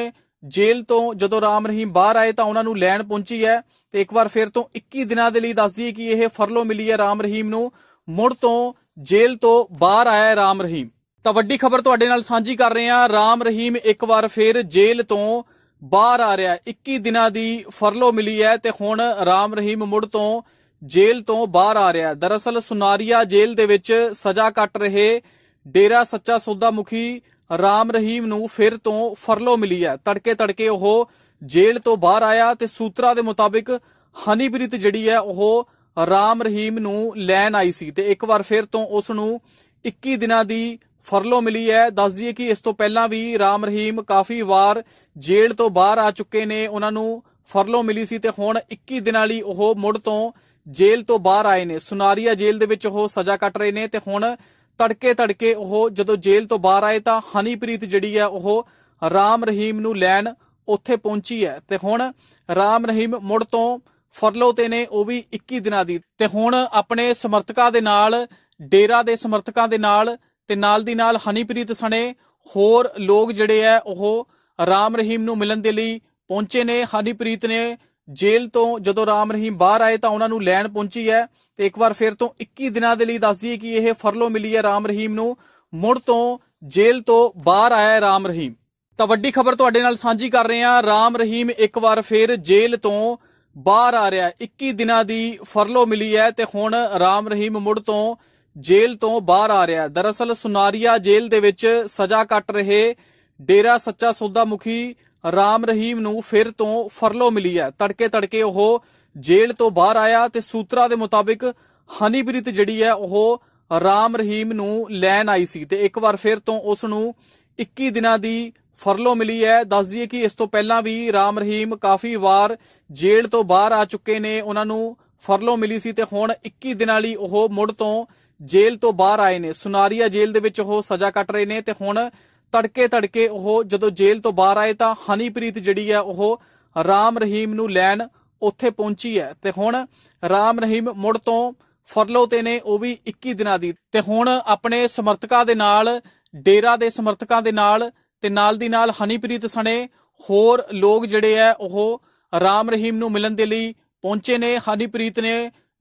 ਜੇਲ੍ਹ ਤੋਂ ਜਦੋਂ ਰਾਮ ਰਹੀਮ ਬਾਹਰ ਆਏ ਤਾਂ ਉਹਨਾਂ ਨੂੰ ਲੈਣ ਪਹੁੰਚੀ ਹੈ ਤੇ ਇੱਕ ਵਾਰ ਫਿਰ ਤੋਂ 21 ਦਿਨਾਂ ਦੇ ਲਈ ਦੱਸਦੀ ਦਈਏ ਕਿ ਇਹ ਫਰਲੋ ਮਿਲੀ ਹੈ ਰਾਮ ਰਹੀਮ ਨੂੰ। ਮੁੜ ਤੋਂ ਜੇਲ੍ਹ ਤੋਂ ਬਾਹਰ ਆਇਆ ਹੈ ਰਾਮ ਰਹੀਮ। ਤਾਂ ਵੱਡੀ ਖਬਰ ਤੁਹਾਡੇ ਨਾਲ ਸਾਂਝੀ ਕਰ ਰਹੇ ਹਾਂ। ਰਾਮ ਰਹੀਮ ਇੱਕ ਵਾਰ ਫਿਰ ਜੇਲ੍ਹ ਤੋਂ ਬਾਹਰ ਆ ਰਿਹਾ ਹੈ। 21 ਦਿਨਾਂ ਦੀ ਫਰਲੋ ਮਿਲੀ ਹੈ ਤੇ ਹੁਣ ਰਾਮ ਰਹੀਮ ਮੁੜ ਤੋਂ ਜੇਲ੍ਹ ਤੋਂ ਬਾਹਰ ਆ ਰਿਹਾ ਦਰਅਸਲ ਸੁਨਾਰੀਆ ਜੇਲ੍ਹ ਦੇ ਵਿੱਚ ਸਜ਼ਾ ਕੱਟ ਰਹੇ ਡੇਰਾ ਸੱਚਾ ਸੌਦਾ ਮੁਖੀ ਰਾਮ ਰਹੀਮ ਨੂੰ ਫਿਰ ਤੋਂ ਫਰਲੋ ਮਿਲੀ ਹੈ। ਤੜਕੇ ਤੜਕੇ ਉਹ ਜੇਲ੍ਹ ਤੋਂ ਬਾਹਰ ਆਇਆ ਤੇ ਸੂਤਰਾਂ ਦੇ ਮੁਤਾਬਿਕ ਹਨੀਪ੍ਰੀਤ ਜਿਹੜੀ ਹੈ, ਉਹ ਰਾਮ ਰਹੀਮ ਨੂੰ ਲੈਣ ਆਈ ਸੀ ਤੇ ਇੱਕ ਵਾਰ ਫਿਰ ਤੋਂ ਉਸ ਨੂੰ 21 ਦਿਨਾਂ ਦੀ ਫਰਲੋ ਮਿਲੀ ਹੈ। ਦੱਸ ਦਈਏ ਕਿ ਇਸ ਤੋਂ ਪਹਿਲਾਂ ਵੀ ਰਾਮ ਰਹੀਮ ਕਾਫੀ ਵਾਰ ਜੇਲ੍ਹ ਤੋਂ ਬਾਹਰ ਆ ਚੁੱਕੇ ਨੇ, ਉਹਨਾਂ ਨੂੰ ਫਰਲੋ ਮਿਲੀ ਸੀ ਤੇ ਹੁਣ 21 ਦਿਨਾਂ ਲਈ ਉਹ ਮੁੜ ਤੋਂ ਜੇਲ੍ਹ ਤੋਂ ਬਾਹਰ ਆਏ ਨੇ। ਸੁਨਾਰੀਆ ਜੇਲ੍ਹ ਦੇ ਵਿੱਚ ਉਹ ਸਜ਼ਾ ਕੱਟ ਰਹੇ ਨੇ ਤੇ ਹੁਣ ਤੜਕੇ ਤੜਕੇ ਉਹ ਜਦੋਂ ਜੇਲ੍ਹ ਤੋਂ ਬਾਹਰ ਆਏ ਤਾਂ ਹਨੀਪ੍ਰੀਤ ਜਿਹੜੀ ਹੈ ਉਹ ਰਾਮ ਰਹੀਮ ਨੂੰ ਲੈਣ ਉੱਥੇ ਪਹੁੰਚੀ ਹੈ ਤੇ ਹੁਣ ਰਾਮ ਰਹੀਮ ਮੁੜ ਤੋਂ ਫਰਲੋ ਤੇ ਨੇ ਉਹ ਵੀ 21 ਦਿਨਾਂ ਦੀ ਤੇ ਹੁਣ ਆਪਣੇ ਸਮਰਥਕਾਂ ਦੇ ਨਾਲ, ਡੇਰਾ ਦੇ ਸਮਰਥਕਾਂ ਦੇ ਨਾਲ ਤੇ ਨਾਲ ਦੀ ਨਾਲ ਹਨੀਪ੍ਰੀਤ ਸਣੇ ਹੋਰ ਲੋਕ ਜਿਹੜੇ ਆ ਉਹ ਰਾਮ ਰਹੀਮ ਨੂੰ ਮਿਲਣ ਦੇ ਲਈ ਪਹੁੰਚੇ ਨੇ। ਹਨੀਪ੍ਰੀਤ ਨੇ ਜੇਲ੍ਹ ਤੋਂ ਜਦੋਂ ਰਾਮ ਰਹੀਮ ਬਾਹਰ ਆਏ ਤਾਂ ਉਹਨਾਂ ਨੂੰ ਲੈਣ ਪਹੁੰਚੀ ਹੈ ਤੇ ਇੱਕ ਵਾਰ ਫਿਰ ਤੋਂ 21 ਦਿਨਾਂ ਦੇ ਲਈ ਦੱਸਦੀ ਦਈਏ ਕਿ ਇਹ ਫਰਲੋ ਮਿਲੀ ਹੈ ਰਾਮ ਰਹੀਮ ਨੂੰ। ਮੁੜ ਤੋਂ ਜੇਲ੍ਹ ਤੋਂ ਬਾਹਰ ਆਇਆ ਹੈ ਰਾਮ ਰਹੀਮ। ਤਾਂ ਵੱਡੀ ਖਬਰ ਤੁਹਾਡੇ ਨਾਲ ਸਾਂਝੀ ਕਰ ਰਹੇ ਹਾਂ। ਰਾਮ ਰਹੀਮ ਇੱਕ ਵਾਰ ਫਿਰ ਜੇਲ੍ਹ ਤੋਂ ਬਾਹਰ ਆ ਰਿਹਾ ਹੈ। 21 ਦਿਨਾਂ ਦੀ ਫਰਲੋ ਮਿਲੀ ਹੈ ਤੇ ਹੁਣ ਰਾਮ ਰਹੀਮ ਮੁੜ ਤੋਂ ਜੇਲ੍ਹ ਤੋਂ ਬਾਹਰ ਆ ਰਿਹਾ ਦਰਅਸਲ ਸੁਨਾਰੀਆ ਜੇਲ੍ਹ ਦੇ ਵਿੱਚ ਸਜ਼ਾ ਕੱਟ ਰਹੇ ਡੇਰਾ ਸੱਚਾ ਸੌਦਾ ਮੁਖੀ ਰਾਮ ਰਹੀਮ ਨੂੰ ਫਿਰ ਤੋਂ ਫਰਲੋ ਮਿਲੀ ਹੈ। ਤੜਕੇ ਤੜਕੇ ਉਹ ਜੇਲ੍ਹ ਤੋਂ ਬਾਹਰ ਆਇਆ ਤੇ ਸੂਤਰਾਂ ਦੇ ਮੁਤਾਬਿਕ ਹਨੀਪ੍ਰੀਤ ਜਿਹੜੀ ਹੈ, ਉਹ ਰਾਮ ਰਹੀਮ ਨੂੰ ਲੈਣ ਆਈ ਸੀ ਤੇ ਇੱਕ ਵਾਰ ਫਿਰ ਤੋਂ ਉਸ ਨੂੰ 21 ਦਿਨਾਂ ਦੀ ਫਰਲੋ ਮਿਲੀ ਹੈ। ਦੱਸ ਦਈਏ ਕਿ ਇਸ ਤੋਂ ਪਹਿਲਾਂ ਵੀ ਰਾਮ ਰਹੀਮ ਕਾਫੀ ਵਾਰ ਜੇਲ੍ਹ ਤੋਂ ਬਾਹਰ ਆ ਚੁੱਕੇ ਨੇ, ਉਹਨਾਂ ਨੂੰ ਫਰਲੋ ਮਿਲੀ ਸੀ ਤੇ ਹੁਣ 21 ਦਿਨਾਂ ਲਈ ਉਹ ਮੁੜ ਤੋਂ ਜੇਲ੍ਹ ਤੋਂ ਬਾਹਰ ਆਏ ਨੇ। ਸੁਨਾਰੀਆ ਜੇਲ੍ਹ ਦੇ ਵਿੱਚ ਉਹ ਸਜ਼ਾ ਕੱਟ ਰਹੇ ਨੇ ਤੇ ਹੁਣ ਤੜਕੇ ਤੜਕੇ ਉਹ ਜਦੋਂ ਜੇਲ੍ਹ ਤੋਂ ਬਾਹਰ ਆਏ ਤਾਂ ਹਨੀਪ੍ਰੀਤ ਜਿਹੜੀ ਹੈ ਉਹ ਰਾਮ ਰਹੀਮ ਨੂੰ ਲੈਣ ਉੱਥੇ ਪਹੁੰਚੀ ਹੈ ਤੇ ਹੁਣ ਰਾਮ ਰਹੀਮ ਮੁੜ ਤੋਂ ਫਰਲੋ ਤੇ ਨੇ ਉਹ ਵੀ 21 ਦਿਨਾਂ ਦੀ ਤੇ ਹੁਣ ਆਪਣੇ ਸਮਰਥਕਾਂ ਦੇ ਨਾਲ, ਡੇਰਾ ਦੇ ਸਮਰਥਕਾਂ ਦੇ ਨਾਲ ਤੇ ਨਾਲ ਦੀ ਨਾਲ ਹਨੀਪ੍ਰੀਤ ਸਣੇ ਹੋਰ ਲੋਕ ਜਿਹੜੇ ਆ ਉਹ ਰਾਮ ਰਹੀਮ ਨੂੰ ਮਿਲਣ ਦੇ ਲਈ ਪਹੁੰਚੇ ਨੇ। ਹਨੀਪ੍ਰੀਤ ਨੇ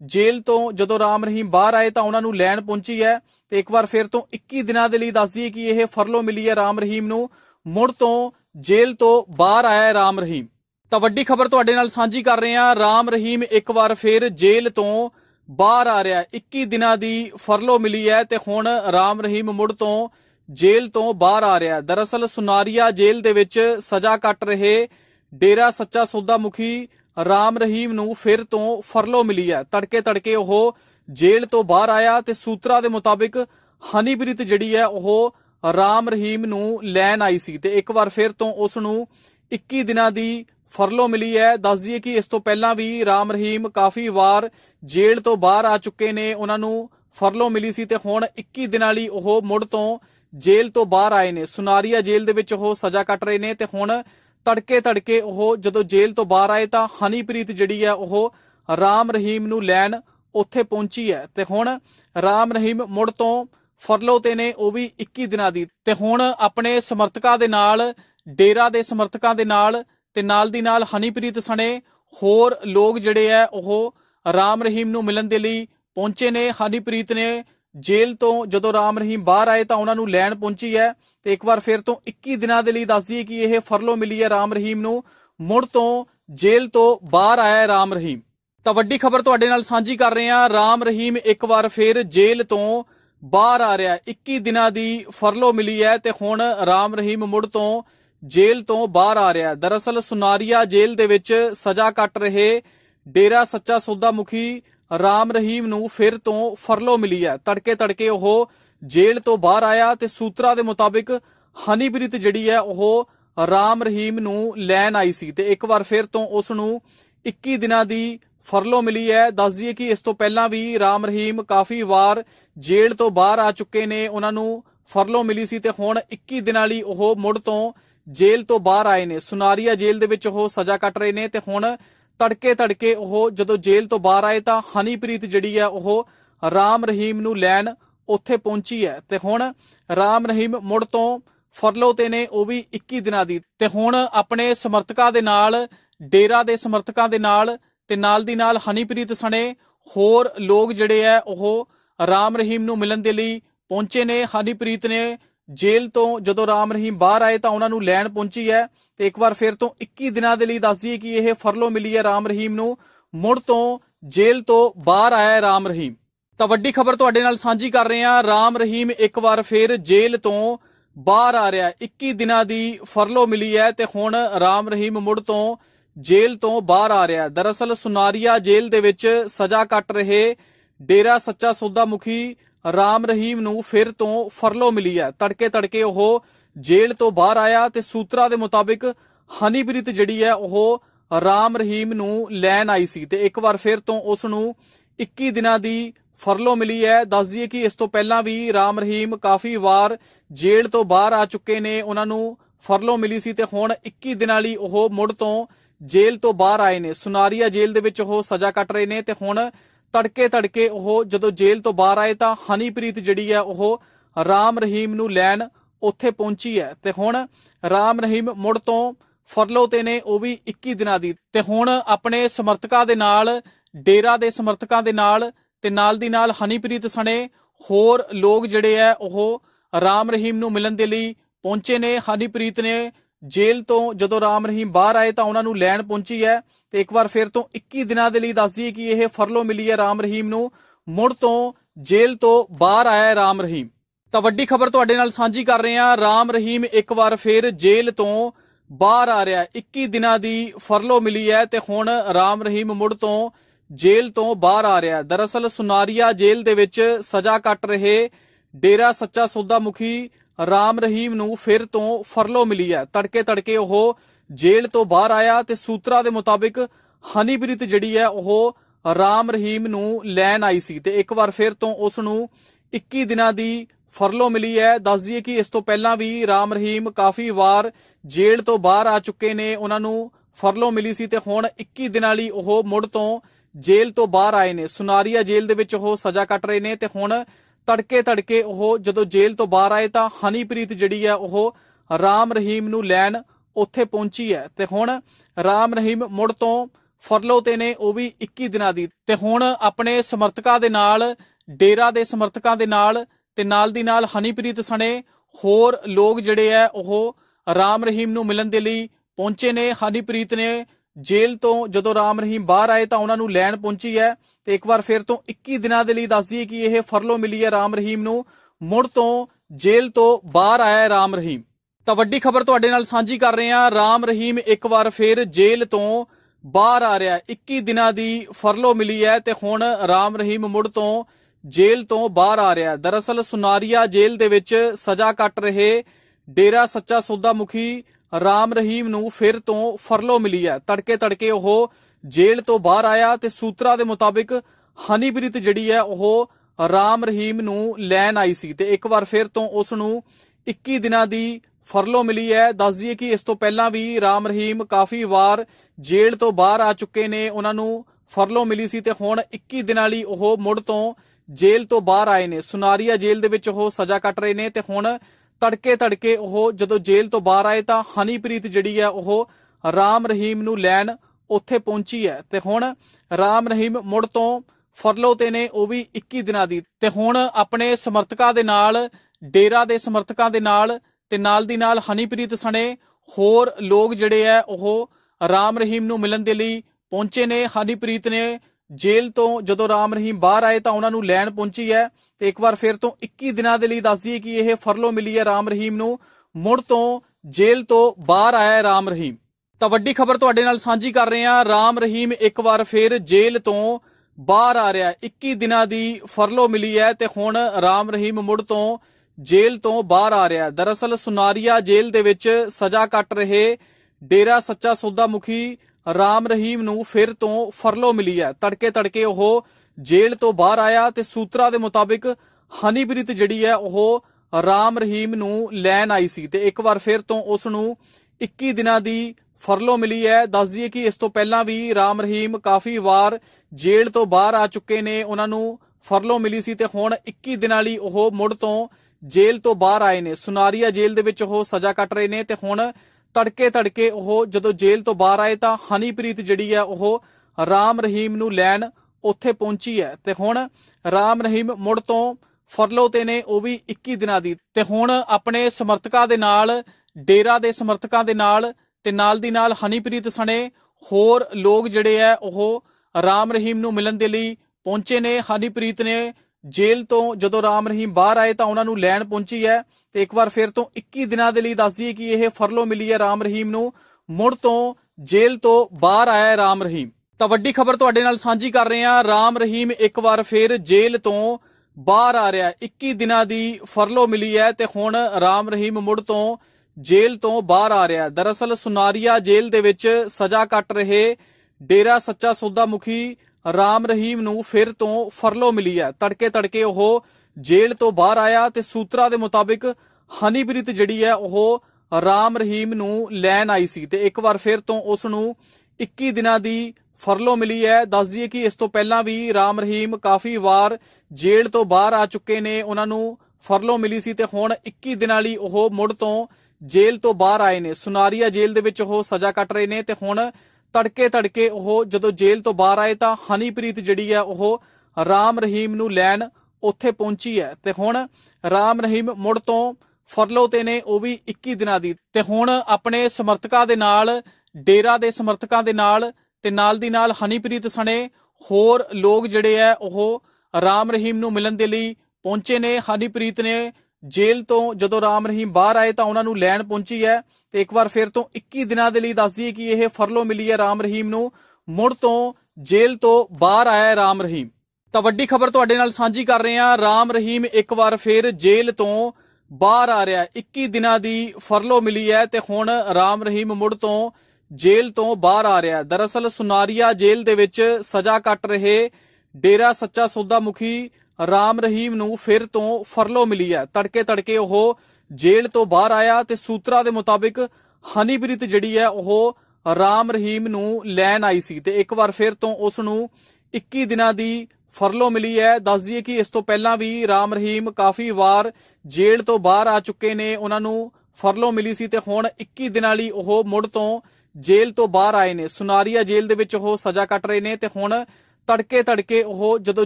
ਜੇਲ੍ਹ ਤੋਂ ਜਦੋਂ ਰਾਮ ਰਹੀਮ ਬਾਹਰ ਆਏ ਤਾਂ ਉਹਨਾਂ ਨੂੰ ਲੈਣ ਪਹੁੰਚੀ ਹੈ ਤੇ ਇੱਕ ਵਾਰ ਫਿਰ ਤੋਂ 21 ਦਿਨਾਂ ਦੇ ਲਈ ਦੱਸਦੀ ਦਈਏ ਕਿ ਇਹ ਫਰਲੋ ਮਿਲੀ ਹੈ ਰਾਮ ਰਹੀਮ ਨੂੰ, ਮੁੜ ਤੋਂ ਜੇਲ੍ਹ ਤੋਂ ਬਾਹਰ ਆਇਆ ਹੈ ਰਾਮ ਰਹੀਮ ਤਾਂ ਵੱਡੀ ਖਬਰ ਤੁਹਾਡੇ ਨਾਲ ਸਾਂਝੀ ਕਰ ਰਹੇ ਹਾਂ, ਰਾਮ ਰਹੀਮ ਇੱਕ ਵਾਰ ਫਿਰ ਜੇਲ੍ਹ ਤੋਂ ਬਾਹਰ ਆ ਰਿਹਾ ਹੈ। 21 ਦਿਨਾਂ ਦੀ ਫਰਲੋ ਮਿਲੀ ਹੈ ਤੇ ਹੁਣ ਰਾਮ ਰਹੀਮ ਮੁੜ ਤੋਂ ਜੇਲ੍ਹ ਤੋਂ ਬਾਹਰ ਆ ਰਿਹਾ ਦਰਅਸਲ ਸੁਨਾਰੀਆ ਜੇਲ੍ਹ ਦੇ ਵਿੱਚ ਸਜ਼ਾ ਕੱਟ ਰਹੇ ਡੇਰਾ ਸੱਚਾ ਸੌਦਾ ਮੁਖੀ ਰਾਮ ਰਹੀਮ ਨੂੰ ਫਿਰ ਤੋਂ ਫਰਲੋ ਮਿਲੀ ਹੈ। ਤੜਕੇ ਤੜਕੇ ਉਹ ਜੇਲ੍ਹ ਤੋਂ ਬਾਹਰ ਆਇਆ ਤੇ ਸੂਤਰਾਂ ਦੇ ਮੁਤਾਬਿਕ ਹਨੀਪ੍ਰੀਤ ਜਿਹੜੀ ਹੈ, ਉਹ ਰਾਮ ਰਹੀਮ ਨੂੰ ਲੈਣ ਆਈ ਸੀ ਤੇ ਇੱਕ ਵਾਰ ਫਿਰ ਤੋਂ ਉਸ ਨੂੰ 21 ਦਿਨਾਂ ਦੀ ਫਰਲੋ ਮਿਲੀ ਹੈ। ਦੱਸ ਦਈਏ ਕਿ ਇਸ ਤੋਂ ਪਹਿਲਾਂ ਵੀ ਰਾਮ ਰਹੀਮ ਕਾਫੀ ਵਾਰ ਜੇਲ੍ਹ ਤੋਂ ਬਾਹਰ ਆ ਚੁੱਕੇ ਨੇ, ਉਹਨਾਂ ਨੂੰ ਫਰਲੋ ਮਿਲੀ ਸੀ ਤੇ ਹੁਣ 21 ਦਿਨਾਂ ਲਈ ਉਹ ਮੁੜ ਤੋਂ ਜੇਲ੍ਹ ਤੋਂ ਬਾਹਰ ਆਏ ਨੇ। ਸੁਨਾਰੀਆ ਜੇਲ੍ਹ ਦੇ ਵਿੱਚ ਉਹ ਸਜ਼ਾ ਕੱਟ ਰਹੇ ਨੇ ਤੇ ਹੁਣ ਤੜਕੇ ਤੜਕੇ ਉਹ ਜਦੋਂ ਜੇਲ੍ਹ ਤੋਂ ਬਾਹਰ ਆਏ ਤਾਂ ਹਨੀਪ੍ਰੀਤ ਜਿਹੜੀ ਹੈ ਉਹ ਰਾਮ ਰਹੀਮ ਨੂੰ ਲੈਣ ਉੱਥੇ ਪਹੁੰਚੀ ਹੈ ਤੇ ਹੁਣ ਰਾਮ ਰਹੀਮ ਮੁੜ ਤੋਂ ਫਰਲੋ ਤੇ ਨੇ ਉਹ ਵੀ 21 ਦਿਨਾਂ ਦੀ ਤੇ ਹੁਣ ਆਪਣੇ ਸਮਰਥਕਾਂ ਦੇ ਨਾਲ, ਡੇਰਾ ਦੇ ਸਮਰਥਕਾਂ ਦੇ ਨਾਲ ਤੇ ਨਾਲ ਦੀ ਨਾਲ ਹਨੀਪ੍ਰੀਤ ਸਣੇ ਹੋਰ ਲੋਕ ਜਿਹੜੇ ਆ ਉਹ ਰਾਮ ਰਹੀਮ ਨੂੰ ਮਿਲਣ ਦੇ ਲਈ ਪਹੁੰਚੇ ਨੇ। ਹਨੀਪ੍ਰੀਤ ਨੇ ਜੇਲ੍ਹ ਤੋਂ ਜਦੋਂ ਰਾਮ ਰਹੀਮ ਬਾਹਰ ਆਏ ਤਾਂ ਉਹਨਾਂ ਨੂੰ ਲੈਣ ਪਹੁੰਚੀ ਹੈ ਤੇ ਇੱਕ ਵਾਰ ਫਿਰ ਤੋਂ 21 ਦਿਨਾਂ ਦੇ ਲਈ ਦੱਸ ਦਈਏ ਕਿ ਇਹ ਫਰਲੋ ਮਿਲੀ ਹੈ ਰਾਮ ਰਹੀਮ ਨੂੰ। ਮੁੜ ਤੋਂ ਜੇਲ੍ਹ ਤੋਂ ਬਾਹਰ ਆਇਆ ਹੈ ਰਾਮ ਰਹੀਮ। ਤਾਂ ਵੱਡੀ ਖਬਰ ਤੁਹਾਡੇ ਨਾਲ ਸਾਂਝੀ ਕਰ ਰਹੇ ਹਾਂ। ਰਾਮ ਰਹੀਮ ਇੱਕ ਵਾਰ ਫਿਰ ਜੇਲ੍ਹ ਤੋਂ ਬਾਹਰ ਆ ਰਿਹਾ ਹੈ। 21 ਦਿਨਾਂ ਦੀ ਫਰਲੋ ਮਿਲੀ ਹੈ ਤੇ ਹੁਣ ਰਾਮ ਰਹੀਮ ਮੁੜ ਤੋਂ ਜੇਲ੍ਹ ਤੋਂ ਬਾਹਰ ਆ ਰਿਹਾ ਦਰਅਸਲ ਸੁਨਾਰੀਆ ਜੇਲ੍ਹ ਦੇ ਵਿੱਚ ਸਜ਼ਾ ਕੱਟ ਰਹੇ ਡੇਰਾ ਸੱਚਾ ਸੌਦਾ ਮੁਖੀ ਰਾਮ ਰਹੀਮ ਨੂੰ ਫਿਰ ਤੋਂ ਫਰਲੋ ਮਿਲੀ ਹੈ। ਤੜਕੇ ਤੜਕੇ ਉਹ ਜੇਲ੍ਹ ਤੋਂ ਬਾਹਰ ਆਇਆ ਤੇ ਸੂਤਰਾਂ ਦੇ ਮੁਤਾਬਿਕ ਹਨੀਪ੍ਰੀਤ ਜਿਹੜੀ ਹੈ, ਉਹ ਰਾਮ ਰਹੀਮ ਨੂੰ ਲੈਣ ਆਈ ਸੀ ਤੇ ਇੱਕ ਵਾਰ ਫਿਰ ਤੋਂ ਉਸ ਨੂੰ 21 ਦਿਨਾਂ ਦੀ ਫਰਲੋ ਮਿਲੀ ਹੈ। ਦੱਸ ਦਈਏ ਕਿ ਇਸ ਤੋਂ ਪਹਿਲਾਂ ਵੀ ਰਾਮ ਰਹੀਮ ਕਾਫੀ ਵਾਰ ਜੇਲ੍ਹ ਤੋਂ ਬਾਹਰ ਆ ਚੁੱਕੇ ਨੇ, ਉਹਨਾਂ ਨੂੰ ਫਰਲੋ ਮਿਲੀ ਸੀ ਤੇ ਹੁਣ 21 ਦਿਨਾਂ ਲਈ ਉਹ ਮੁੜ ਤੋਂ ਜੇਲ੍ਹ ਤੋਂ ਬਾਹਰ ਆਏ ਨੇ। ਸੁਨਾਰੀਆ ਜੇਲ੍ਹ ਦੇ ਵਿੱਚ ਉਹ ਸਜ਼ਾ ਕੱਟ ਰਹੇ ਨੇ ਤੇ ਹੁਣ ਤੜਕੇ ਤੜਕੇ ਉਹ ਜਦੋਂ ਜੇਲ੍ਹ ਤੋਂ ਬਾਹਰ ਆਏ ਤਾਂ ਹਨੀਪ੍ਰੀਤ ਜਿਹੜੀ ਹੈ ਉਹ ਰਾਮ ਰਹੀਮ ਨੂੰ ਲੈਣ ਉੱਥੇ ਪਹੁੰਚੀ ਹੈ ਤੇ ਹੁਣ ਰਾਮ ਰਹੀਮ ਮੁੜ ਤੋਂ ਫਰਲੋ ਤੇ ਨੇ ਉਹ ਵੀ 21 ਦਿਨਾਂ ਦੀ ਤੇ ਹੁਣ ਆਪਣੇ ਸਮਰਥਕਾਂ ਦੇ ਨਾਲ, ਡੇਰਾ ਦੇ ਸਮਰਥਕਾਂ ਦੇ ਨਾਲ ਤੇ ਨਾਲ ਦੀ ਨਾਲ ਹਨੀਪ੍ਰੀਤ ਸਣੇ ਹੋਰ ਲੋਕ ਜਿਹੜੇ ਆ ਉਹ ਰਾਮ ਰਹੀਮ ਨੂੰ ਮਿਲਣ ਦੇ ਲਈ ਪਹੁੰਚੇ ਨੇ। ਹਨੀਪ੍ਰੀਤ ਨੇ ਜੇਲ੍ਹ ਤੋਂ ਜਦੋਂ ਰਾਮ ਰਹੀਮ ਬਾਹਰ ਆਏ ਤਾਂ ਉਹਨਾਂ ਨੂੰ ਲੈਣ ਪਹੁੰਚੀ ਹੈ ਤੇ ਇੱਕ ਵਾਰ ਫਿਰ ਤੋਂ 21 ਦਿਨਾਂ ਦੇ ਲਈ ਦੱਸਦੀ ਦਈਏ ਕਿ ਇਹ ਫਰਲੋ ਮਿਲੀ ਹੈ ਰਾਮ ਰਹੀਮ ਨੂੰ, ਮੁੜ ਤੋਂ ਜੇਲ੍ਹ ਤੋਂ ਬਾਹਰ ਆਇਆ ਹੈ ਰਾਮ ਰਹੀਮ। ਤਾਂ ਵੱਡੀ ਖਬਰ ਤੁਹਾਡੇ ਨਾਲ ਸਾਂਝੀ ਕਰ ਰਹੇ ਹਾਂ, ਰਾਮ ਰਹੀਮ ਇੱਕ ਵਾਰ ਫਿਰ ਜੇਲ੍ਹ ਤੋਂ ਬਾਹਰ ਆ ਰਿਹਾ ਹੈ। 21 ਦਿਨਾਂ ਦੀ ਫਰਲੋ ਮਿਲੀ ਹੈ ਤੇ ਹੁਣ ਰਾਮ ਰਹੀਮ ਮੁੜ ਤੋਂ ਜੇਲ੍ਹ ਤੋਂ ਬਾਹਰ ਆ ਰਿਹਾ ਦਰਅਸਲ ਸੁਨਾਰੀਆ ਜੇਲ੍ਹ ਦੇ ਵਿੱਚ ਸਜ਼ਾ ਕੱਟ ਰਹੇ ਡੇਰਾ ਸੱਚਾ ਸੌਦਾ ਮੁਖੀ ਰਾਮ ਰਹੀਮ ਨੂੰ ਫਿਰ ਤੋਂ ਫਰਲੋ ਮਿਲੀ ਹੈ। ਤੜਕੇ ਤੜਕੇ ਉਹ ਜੇਲ੍ਹ ਤੋਂ ਬਾਹਰ ਆਇਆ ਤੇ ਸੂਤਰਾਂ ਦੇ ਮੁਤਾਬਿਕ ਹਨੀਪ੍ਰੀਤ ਜਿਹੜੀ ਹੈ, ਉਹ ਰਾਮ ਰਹੀਮ ਨੂੰ ਲੈਣ ਆਈ ਸੀ ਤੇ ਇੱਕ ਵਾਰ ਫਿਰ ਤੋਂ ਉਸ ਨੂੰ 21 ਦਿਨਾਂ ਦੀ ਫਰਲੋ ਮਿਲੀ ਹੈ। ਦੱਸ ਦਈਏ ਕਿ ਇਸ ਤੋਂ ਪਹਿਲਾਂ ਵੀ ਰਾਮ ਰਹੀਮ ਕਾਫੀ ਵਾਰ ਜੇਲ੍ਹ ਤੋਂ ਬਾਹਰ ਆ ਚੁੱਕੇ ਨੇ, ਉਹਨਾਂ ਨੂੰ ਫਰਲੋ ਮਿਲੀ ਸੀ ਤੇ ਹੁਣ 21 ਦਿਨਾਂ ਲਈ ਉਹ ਮੁੜ ਤੋਂ ਜੇਲ੍ਹ ਤੋਂ ਬਾਹਰ ਆਏ ਨੇ। ਸੁਨਾਰੀਆ ਜੇਲ੍ਹ ਦੇ ਵਿੱਚ ਉਹ ਸਜ਼ਾ ਕੱਟ ਰਹੇ ਨੇ ਤੇ ਹੁਣ ਤੜਕੇ ਤੜਕੇ ਉਹ ਜਦੋਂ ਜੇਲ੍ਹ ਤੋਂ ਬਾਹਰ ਆਏ ਤਾਂ ਹਨੀਪ੍ਰੀਤ ਜਿਹੜੀ ਹੈ ਉਹ ਰਾਮ ਰਹੀਮ ਨੂੰ ਲੈਣ ਉੱਥੇ ਪਹੁੰਚੀ ਹੈ ਤੇ ਹੁਣ ਰਾਮ ਰਹੀਮ ਮੁੜ ਤੋਂ ਫਰਲੋ ਤੇ ਨੇ ਉਹ ਵੀ 21 ਦਿਨਾਂ ਦੀ। ਤੇ ਹੁਣ ਆਪਣੇ ਸਮਰਥਕਾਂ ਦੇ ਨਾਲ, ਡੇਰਾ ਦੇ ਸਮਰਥਕਾਂ ਦੇ ਨਾਲ ਤੇ ਨਾਲ ਦੀ ਨਾਲ ਹਨੀਪ੍ਰੀਤ ਸਣੇ ਹੋਰ ਲੋਕ ਜਿਹੜੇ ਆ ਉਹ ਰਾਮ ਰਹੀਮ ਨੂੰ ਮਿਲਣ ਦੇ ਲਈ ਪਹੁੰਚੇ ਨੇ। ਹਨੀਪ੍ਰੀਤ ਨੇ ਜੇਲ੍ਹ ਤੋਂ ਜਦੋਂ ਰਾਮ ਰਹੀਮ ਬਾਹਰ ਆਏ ਤਾਂ ਉਹਨਾਂ ਨੂੰ ਲੈਣ ਪਹੁੰਚੀ ਹੈ ਤੇ ਇੱਕ ਵਾਰ ਫਿਰ ਤੋਂ 21 ਦਿਨਾਂ ਦੇ ਲਈ ਦੱਸਦੀ ਦਈਏ ਕਿ ਇਹ ਫਰਲੋ ਮਿਲੀ ਹੈ ਰਾਮ ਰਹੀਮ ਨੂੰ। ਮੁੜ ਤੋਂ ਜੇਲ੍ਹ ਤੋਂ ਬਾਹਰ ਆਇਆ ਹੈ ਰਾਮ ਰਹੀਮ। ਤਾਂ ਵੱਡੀ ਖਬਰ ਤੁਹਾਡੇ ਨਾਲ ਸਾਂਝੀ ਕਰ ਰਹੇ ਹਾਂ। ਰਾਮ ਰਹੀਮ ਇੱਕ ਵਾਰ ਫਿਰ ਜੇਲ੍ਹ ਤੋਂ ਬਾਹਰ ਆ ਰਿਹਾ ਹੈ। 21 ਦਿਨਾਂ ਦੀ ਫਰਲੋ ਮਿਲੀ ਹੈ ਤੇ ਹੁਣ ਰਾਮ ਰਹੀਮ ਮੁੜ ਤੋਂ ਜੇਲ੍ਹ ਤੋਂ ਬਾਹਰ ਆ ਰਿਹਾ ਦਰਅਸਲ ਸੁਨਾਰੀਆ ਜੇਲ੍ਹ ਦੇ ਵਿੱਚ ਸਜ਼ਾ ਕੱਟ ਰਹੇ ਡੇਰਾ ਸੱਚਾ ਸੌਦਾ ਮੁਖੀ ਰਾਮ ਰਹੀਮ ਨੂੰ ਫਿਰ ਤੋਂ ਫਰਲੋ ਮਿਲੀ ਹੈ। ਤੜਕੇ ਤੜਕੇ ਉਹ ਜੇਲ੍ਹ ਤੋਂ ਬਾਹਰ ਆਇਆ ਤੇ ਸੂਤਰਾਂ ਦੇ ਮੁਤਾਬਿਕ ਹਨੀਪ੍ਰੀਤ ਜਿਹੜੀ ਹੈ, ਉਹ ਰਾਮ ਰਹੀਮ ਨੂੰ ਲੈਣ ਆਈ ਸੀ ਤੇ ਇੱਕ ਵਾਰ ਫਿਰ ਤੋਂ ਉਸ ਨੂੰ 21 ਦਿਨਾਂ ਦੀ ਫਰਲੋ ਮਿਲੀ ਹੈ। ਦੱਸ ਦਈਏ ਕਿ ਇਸ ਤੋਂ ਪਹਿਲਾਂ ਵੀ ਰਾਮ ਰਹੀਮ ਕਾਫੀ ਵਾਰ ਜੇਲ੍ਹ ਤੋਂ ਬਾਹਰ ਆ ਚੁੱਕੇ ਨੇ, ਉਹਨਾਂ ਨੂੰ ਫਰਲੋ ਮਿਲੀ ਸੀ ਤੇ ਹੁਣ 21 ਦਿਨਾਂ ਲਈ ਉਹ ਮੁੜ ਤੋਂ ਜੇਲ੍ਹ ਤੋਂ ਬਾਹਰ ਆਏ ਨੇ। ਸੁਨਾਰੀਆ ਜੇਲ੍ਹ ਦੇ ਵਿੱਚ ਉਹ ਸਜ਼ਾ ਕੱਟ ਰਹੇ ਨੇ ਤੇ ਹੁਣ ਤੜਕੇ ਤੜਕੇ ਉਹ ਜਦੋਂ ਜੇਲ੍ਹ ਤੋਂ ਬਾਹਰ ਆਏ ਤਾਂ ਹਨੀਪ੍ਰੀਤ ਜਿਹੜੀ ਹੈ ਉਹ ਰਾਮ ਰਹੀਮ ਨੂੰ ਲੈਣ ਉੱਥੇ ਪਹੁੰਚੀ ਹੈ ਤੇ ਹੁਣ ਰਾਮ ਰਹੀਮ ਮੁੜ ਤੋਂ ਫਰਲੋ ਤੇ ਨੇ ਉਹ ਵੀ 21 ਦਿਨਾਂ ਦੀ ਤੇ ਹੁਣ ਆਪਣੇ ਸਮਰਥਕਾਂ ਦੇ ਨਾਲ, ਡੇਰਾ ਦੇ ਸਮਰਥਕਾਂ ਦੇ ਨਾਲ ਤੇ ਨਾਲ ਦੀ ਨਾਲ ਹਨੀਪ੍ਰੀਤ ਸਣੇ ਹੋਰ ਲੋਕ ਜਿਹੜੇ ਆ ਉਹ ਰਾਮ ਰਹੀਮ ਨੂੰ ਮਿਲਣ ਦੇ ਲਈ ਪਹੁੰਚੇ ਨੇ। ਹਨੀਪ੍ਰੀਤ ਨੇ ਜੇਲ੍ਹ ਤੋਂ ਜਦੋਂ ਰਾਮ ਰਹੀਮ ਬਾਹਰ ਆਏ ਤਾਂ ਉਹਨਾਂ ਨੂੰ ਲੈਣ ਪਹੁੰਚੀ ਹੈ ਤੇ ਇੱਕ ਵਾਰ ਫਿਰ ਤੋਂ 21 ਦਿਨਾਂ ਦੇ ਲਈ ਦੱਸਦੀ ਦਈਏ ਕਿ ਇਹ ਫਰਲੋ ਮਿਲੀ ਹੈ ਰਾਮ ਰਹੀਮ ਨੂੰ। ਮੁੜ ਤੋਂ ਜੇਲ੍ਹ ਤੋਂ ਬਾਹਰ ਆਇਆ ਹੈ ਰਾਮ ਰਹੀਮ। ਤਾਂ ਵੱਡੀ ਖਬਰ ਤੁਹਾਡੇ ਨਾਲ ਸਾਂਝੀ ਕਰ ਰਹੇ ਹਾਂ। ਰਾਮ ਰਹੀਮ ਇੱਕ ਵਾਰ ਫਿਰ ਜੇਲ੍ਹ ਤੋਂ ਬਾਹਰ ਆ ਰਿਹਾ ਹੈ। 21 ਦਿਨਾਂ ਦੀ ਫਰਲੋ ਮਿਲੀ ਹੈ ਤੇ ਹੁਣ ਰਾਮ ਰਹੀਮ ਮੁੜ ਤੋਂ ਜੇਲ੍ਹ ਤੋਂ ਬਾਹਰ ਆ ਰਿਹਾ ਦਰਅਸਲ ਸੁਨਾਰੀਆ ਜੇਲ੍ਹ ਦੇ ਵਿੱਚ ਸਜ਼ਾ ਕੱਟ ਰਹੇ ਡੇਰਾ ਸੱਚਾ ਸੌਦਾ ਮੁਖੀ ਰਾਮ ਰਹੀਮ ਨੂੰ ਫਿਰ ਤੋਂ ਫਰਲੋ ਮਿਲੀ ਹੈ। ਤੜਕੇ ਤੜਕੇ ਉਹ ਜੇਲ੍ਹ ਤੋਂ ਬਾਹਰ ਆਇਆ ਤੇ ਸੂਤਰਾਂ ਦੇ ਮੁਤਾਬਿਕ ਹਨੀਪ੍ਰੀਤ ਜਿਹੜੀ ਹੈ, ਉਹ ਰਾਮ ਰਹੀਮ ਨੂੰ ਲੈਣ ਆਈ ਸੀ ਤੇ ਇੱਕ ਵਾਰ ਫਿਰ ਤੋਂ ਉਸ ਨੂੰ 21 ਦਿਨਾਂ ਦੀ ਫਰਲੋ ਮਿਲੀ ਹੈ। ਦੱਸ ਦਈਏ ਕਿ ਇਸ ਤੋਂ ਪਹਿਲਾਂ ਵੀ ਰਾਮ ਰਹੀਮ ਕਾਫੀ ਵਾਰ ਜੇਲ੍ਹ ਤੋਂ ਬਾਹਰ ਆ ਚੁੱਕੇ ਨੇ, ਉਹਨਾਂ ਨੂੰ ਫਰਲੋ ਮਿਲੀ ਸੀ ਤੇ ਹੁਣ 21 ਦਿਨਾਂ ਲਈ ਉਹ ਮੁੜ ਤੋਂ ਜੇਲ੍ਹ ਤੋਂ ਬਾਹਰ ਆਏ ਨੇ। ਸੁਨਾਰੀਆ ਜੇਲ੍ਹ ਦੇ ਵਿੱਚ ਉਹ ਸਜ਼ਾ ਕੱਟ ਰਹੇ ਨੇ ਤੇ ਹੁਣ ਤੜਕੇ ਤੜਕੇ ਉਹ ਜਦੋਂ ਜੇਲ੍ਹ ਤੋਂ ਬਾਹਰ ਆਏ ਤਾਂ ਹਨੀਪ੍ਰੀਤ ਜਿਹੜੀ ਹੈ ਉਹ ਰਾਮ ਰਹੀਮ ਨੂੰ ਲੈਣ ਉੱਥੇ ਪਹੁੰਚੀ ਹੈ ਤੇ ਹੁਣ ਰਾਮ ਰਹੀਮ ਮੁੜ ਤੋਂ ਫਰਲੋ ਤੇ ਨੇ ਉਹ ਵੀ 21 ਦਿਨਾਂ ਦੀ ਤੇ ਹੁਣ ਆਪਣੇ ਸਮਰਥਕਾਂ ਦੇ ਨਾਲ, ਡੇਰਾ ਦੇ ਸਮਰਥਕਾਂ ਦੇ ਨਾਲ ਤੇ ਨਾਲ ਦੀ ਨਾਲ ਹਨੀਪ੍ਰੀਤ ਸਣੇ ਹੋਰ ਲੋਕ ਜਿਹੜੇ ਆ ਉਹ ਰਾਮ ਰਹੀਮ ਨੂੰ ਮਿਲਣ ਦੇ ਲਈ ਪਹੁੰਚੇ ਨੇ। ਹਨੀਪ੍ਰੀਤ ਨੇ ਜੇਲ੍ਹ ਤੋਂ ਜਦੋਂ ਰਾਮ ਰਹੀਮ ਬਾਹਰ ਆਏ ਤਾਂ ਉਹਨਾਂ ਨੂੰ ਲੈਣ ਪਹੁੰਚੀ ਹੈ ਤੇ ਇੱਕ ਵਾਰ ਫਿਰ ਤੋਂ 21 ਦਿਨਾਂ ਦੇ ਲਈ ਦੱਸਦੀ ਦਈਏ ਕਿ ਇਹ ਫਰਲੋ ਮਿਲੀ ਹੈ ਰਾਮ ਰਹੀਮ ਨੂੰ, ਮੁੜ ਤੋਂ ਜੇਲ੍ਹ ਤੋਂ ਬਾਹਰ ਆਇਆ ਹੈ ਰਾਮ ਰਹੀਮ। ਤਾਂ ਵੱਡੀ ਖਬਰ ਤੁਹਾਡੇ ਨਾਲ ਸਾਂਝੀ ਕਰ ਰਹੇ ਹਾਂ, ਰਾਮ ਰਹੀਮ ਇੱਕ ਵਾਰ ਫਿਰ ਜੇਲ੍ਹ ਤੋਂ ਬਾਹਰ ਆ ਰਿਹਾ ਹੈ। 21 ਦਿਨਾਂ ਦੀ ਫਰਲੋ ਮਿਲੀ ਹੈ ਤੇ ਹੁਣ ਰਾਮ ਰਹੀਮ ਮੁੜ ਤੋਂ ਜੇਲ੍ਹ ਤੋਂ ਬਾਹਰ ਆ ਰਿਹਾ ਦਰਅਸਲ ਸੁਨਾਰੀਆ ਜੇਲ੍ਹ ਦੇ ਵਿੱਚ ਸਜ਼ਾ ਕੱਟ ਰਹੇ ਡੇਰਾ ਸੱਚਾ ਸੌਦਾ ਮੁਖੀ ਰਾਮ ਰਹੀਮ ਨੂੰ ਫਿਰ ਤੋਂ ਫਰਲੋ ਮਿਲੀ ਹੈ। ਤੜਕੇ ਤੜਕੇ ਉਹ ਜੇਲ੍ਹ ਤੋਂ ਬਾਹਰ ਆਇਆ ਤੇ ਸੂਤਰਾਂ ਦੇ ਮੁਤਾਬਿਕ ਹਨੀਪ੍ਰੀਤ ਜਿਹੜੀ ਹੈ, ਉਹ ਰਾਮ ਰਹੀਮ ਨੂੰ ਲੈਣ ਆਈ ਸੀ ਤੇ ਇੱਕ ਵਾਰ ਫਿਰ ਤੋਂ ਉਸ ਨੂੰ 21 ਦਿਨਾਂ ਦੀ ਫਰਲੋ ਮਿਲੀ ਹੈ। ਦੱਸ ਦਈਏ ਕਿ ਇਸ ਤੋਂ ਪਹਿਲਾਂ ਵੀ ਰਾਮ ਰਹੀਮ ਕਾਫੀ ਵਾਰ ਜੇਲ੍ਹ ਤੋਂ ਬਾਹਰ ਆ ਚੁੱਕੇ ਨੇ, ਉਹਨਾਂ ਨੂੰ ਫਰਲੋ ਮਿਲੀ ਸੀ ਤੇ ਹੁਣ 21 ਦਿਨਾਂ ਲਈ ਉਹ ਮੁੜ ਤੋਂ ਜੇਲ੍ਹ ਤੋਂ ਬਾਹਰ ਆਏ ਨੇ। ਸੁਨਾਰੀਆ ਜੇਲ੍ਹ ਦੇ ਵਿੱਚ ਉਹ ਸਜ਼ਾ ਕੱਟ ਰਹੇ ਨੇ ਤੇ ਹੁਣ ਤੜਕੇ ਤੜਕੇ ਉਹ ਜਦੋਂ ਜੇਲ੍ਹ ਤੋਂ ਬਾਹਰ ਆਏ ਤਾਂ ਹਨੀਪ੍ਰੀਤ ਜਿਹੜੀ ਹੈ ਉਹ ਰਾਮ ਰਹੀਮ ਨੂੰ ਲੈਣ ਉੱਥੇ ਪਹੁੰਚੀ ਹੈ ਤੇ ਹੁਣ ਰਾਮ ਰਹੀਮ ਮੁੜ ਤੋਂ ਫਰਲੋ ਤੇ ਨੇ ਉਹ ਵੀ 21 ਦਿਨਾਂ ਦੀ ਤੇ ਹੁਣ ਆਪਣੇ ਸਮਰਥਕਾਂ ਦੇ ਨਾਲ, ਡੇਰਾ ਦੇ ਸਮਰਥਕਾਂ ਦੇ ਨਾਲ ਤੇ ਨਾਲ ਦੀ ਨਾਲ ਹਨੀਪ੍ਰੀਤ ਸਣੇ ਹੋਰ ਲੋਕ ਜਿਹੜੇ ਆ ਉਹ ਰਾਮ ਰਹੀਮ ਨੂੰ ਮਿਲਣ ਦੇ ਲਈ ਪਹੁੰਚੇ ਨੇ। ਹਨੀਪ੍ਰੀਤ ਨੇ ਜੇਲ੍ਹ ਤੋਂ ਜਦੋਂ ਰਾਮ ਰਹੀਮ ਬਾਹਰ ਆਏ ਤਾਂ ਉਹਨਾਂ ਨੂੰ ਲੈਣ ਪਹੁੰਚੀ ਹੈ ਤੇ ਇੱਕ ਵਾਰ ਫਿਰ ਤੋਂ 21 ਦਿਨਾਂ ਦੇ ਲਈ ਦੱਸ ਦਈਏ ਕਿ ਇਹ ਫਰਲੋ ਮਿਲੀ ਹੈ ਰਾਮ ਰਹੀਮ ਨੂੰ। ਮੁੜ ਤੋਂ ਜੇਲ੍ਹ ਤੋਂ ਬਾਹਰ ਆਇਆ ਹੈ ਰਾਮ ਰਹੀਮ। ਤਾਂ ਵੱਡੀ ਖਬਰ ਤੁਹਾਡੇ ਨਾਲ ਸਾਂਝੀ ਕਰ ਰਹੇ ਹਾਂ। ਰਾਮ ਰਹੀਮ ਇੱਕ ਵਾਰ ਫਿਰ ਜੇਲ੍ਹ ਤੋਂ ਬਾਹਰ ਆ ਰਿਹਾ ਹੈ। 21 ਦਿਨਾਂ ਦੀ ਫਰਲੋ ਮਿਲੀ ਹੈ ਤੇ ਹੁਣ ਰਾਮ ਰਹੀਮ ਮੁੜ ਤੋਂ ਜੇਲ੍ਹ ਤੋਂ ਬਾਹਰ ਆ ਰਿਹਾ ਹੈ। ਦਰਅਸਲ ਸੁਨਾਰੀਆ ਜੇਲ੍ਹ ਦੇ ਵਿੱਚ ਸਜ਼ਾ ਕੱਟ ਰਹੇ ਡੇਰਾ ਸੱਚਾ ਸੌਦਾ ਮੁਖੀ ਰਾਮ ਰਹੀਮ ਨੂੰ ਫਿਰ ਤੋਂ ਫਰਲੋ ਮਿਲੀ ਹੈ। ਤੜਕੇ ਤੜਕੇ ਉਹ ਜੇਲ੍ਹ ਤੋਂ ਬਾਹਰ ਆਇਆ ਤੇ ਸੂਤਰਾਂ ਦੇ ਮੁਤਾਬਿਕ ਹਨੀਪ੍ਰੀਤ ਜਿਹੜੀ ਹੈ, ਉਹ ਰਾਮ ਰਹੀਮ ਨੂੰ ਲੈਣ ਆਈ ਸੀ ਤੇ ਇੱਕ ਵਾਰ ਫਿਰ ਤੋਂ ਉਸ ਨੂੰ 21 ਦਿਨਾਂ ਦੀ ਫਰਲੋ ਮਿਲੀ ਹੈ। ਦੱਸ ਦਈਏ ਕਿ ਇਸ ਤੋਂ ਪਹਿਲਾਂ ਵੀ ਰਾਮ ਰਹੀਮ ਕਾਫੀ ਵਾਰ ਜੇਲ੍ਹ ਤੋਂ ਬਾਹਰ ਆ ਚੁੱਕੇ ਨੇ, ਉਹਨਾਂ ਨੂੰ ਫਰਲੋ ਮਿਲੀ ਸੀ ਤੇ ਹੁਣ 21 ਦਿਨਾਂ ਲਈ ਉਹ ਮੁੜ ਤੋਂ ਜੇਲ੍ਹ ਤੋਂ ਬਾਹਰ ਆਏ ਨੇ। ਸੁਨਾਰੀਆ ਜੇਲ੍ਹ ਦੇ ਵਿੱਚ ਉਹ ਸਜ਼ਾ ਕੱਟ ਰਹੇ ਨੇ ਤੇ ਹੁਣ ਤੜਕੇ ਤੜਕੇ ਉਹ ਜਦੋਂ ਜੇਲ੍ਹ ਤੋਂ ਬਾਹਰ ਆਏ ਤਾਂ ਹਨੀਪ੍ਰੀਤ ਜਿਹੜੀ ਹੈ ਉਹ ਰਾਮ ਰਹੀਮ ਨੂੰ ਲੈਣ ਉੱਥੇ ਪਹੁੰਚੀ ਹੈ ਤੇ ਹੁਣ ਰਾਮ ਰਹੀਮ ਮੁੜ ਤੋਂ ਫਰਲੋ ਤੇ ਨੇ ਉਹ ਵੀ 21 ਦਿਨਾਂ ਦੀ। ਤੇ ਹੁਣ ਆਪਣੇ ਸਮਰਥਕਾਂ ਦੇ ਨਾਲ, ਡੇਰਾ ਦੇ ਸਮਰਥਕਾਂ ਦੇ ਨਾਲ ਤੇ ਨਾਲ ਦੀ ਨਾਲ ਹਨੀਪ੍ਰੀਤ ਸਣੇ ਹੋਰ ਲੋਕ ਜਿਹੜੇ ਆ ਉਹ ਰਾਮ ਰਹੀਮ ਨੂੰ ਮਿਲਣ ਦੇ ਲਈ ਪਹੁੰਚੇ ਨੇ। ਹਨੀਪ੍ਰੀਤ ਨੇ ਜੇਲ੍ਹ ਤੋਂ ਜਦੋਂ ਰਾਮ ਰਹੀਮ ਬਾਹਰ ਆਏ ਤਾਂ ਉਹਨਾਂ ਨੂੰ ਲੈਣ ਪਹੁੰਚੀ ਹੈ ਤੇ ਇੱਕ ਵਾਰ ਫਿਰ ਤੋਂ 21 ਦਿਨਾਂ ਦੇ ਲਈ ਦੱਸਦੀ ਦਈਏ ਕਿ ਇਹ ਫਰਲੋ ਮਿਲੀ ਹੈ ਰਾਮ ਰਹੀਮ ਨੂੰ। ਮੁੜ ਤੋਂ ਜੇਲ੍ਹ ਤੋਂ ਬਾਹਰ ਆਇਆ ਹੈ ਰਾਮ ਰਹੀਮ। ਤਾਂ ਵੱਡੀ ਖਬਰ ਤੁਹਾਡੇ ਨਾਲ ਸਾਂਝੀ ਕਰ ਰਹੇ ਹਾਂ। ਰਾਮ ਰਹੀਮ ਇੱਕ ਵਾਰ ਫਿਰ ਜੇਲ੍ਹ ਤੋਂ ਬਾਹਰ ਆ ਰਿਹਾ ਹੈ। 21 ਦਿਨਾਂ ਦੀ ਫਰਲੋ ਮਿਲੀ ਹੈ ਤੇ ਹੁਣ ਰਾਮ ਰਹੀਮ ਮੁੜ ਤੋਂ ਜੇਲ੍ਹ ਤੋਂ ਬਾਹਰ ਆ ਰਿਹਾ ਦਰਅਸਲ ਸੁਨਾਰੀਆ ਜੇਲ੍ਹ ਦੇ ਵਿੱਚ ਸਜ਼ਾ ਕੱਟ ਰਹੇ ਡੇਰਾ ਸੱਚਾ ਸੌਦਾ ਮੁਖੀ ਰਾਮ ਰਹੀਮ ਨੂੰ ਫਿਰ ਤੋਂ ਫਰਲੋ ਮਿਲੀ ਹੈ। ਤੜਕੇ ਤੜਕੇ ਉਹ ਜੇਲ੍ਹ ਤੋਂ ਬਾਹਰ ਆਇਆ ਤੇ ਸੂਤਰਾਂ ਦੇ ਮੁਤਾਬਿਕ ਹਨੀਪ੍ਰੀਤ ਜਿਹੜੀ ਹੈ, ਉਹ ਰਾਮ ਰਹੀਮ ਨੂੰ ਲੈਣ ਆਈ ਸੀ ਤੇ ਇੱਕ ਵਾਰ ਫਿਰ ਤੋਂ ਉਸ ਨੂੰ 21 ਦਿਨਾਂ ਦੀ ਫਰਲੋ ਮਿਲੀ ਹੈ। ਦੱਸ ਦਈਏ ਕਿ ਇਸ ਤੋਂ ਪਹਿਲਾਂ ਵੀ ਰਾਮ ਰਹੀਮ ਕਾਫੀ ਵਾਰ ਜੇਲ੍ਹ ਤੋਂ ਬਾਹਰ ਆ ਚੁੱਕੇ ਨੇ, ਉਹਨਾਂ ਨੂੰ ਫਰਲੋ ਮਿਲੀ ਸੀ ਤੇ ਹੁਣ 21 ਦਿਨਾਂ ਲਈ ਉਹ ਮੁੜ ਤੋਂ ਜੇਲ੍ਹ ਤੋਂ ਬਾਹਰ ਆਏ ਨੇ। ਸੁਨਾਰੀਆ ਜੇਲ੍ਹ ਦੇ ਵਿੱਚ ਉਹ ਸਜ਼ਾ ਕੱਟ ਰਹੇ ਨੇ ਤੇ ਹੁਣ ਤੜਕੇ ਤੜਕੇ ਉਹ ਜਦੋਂ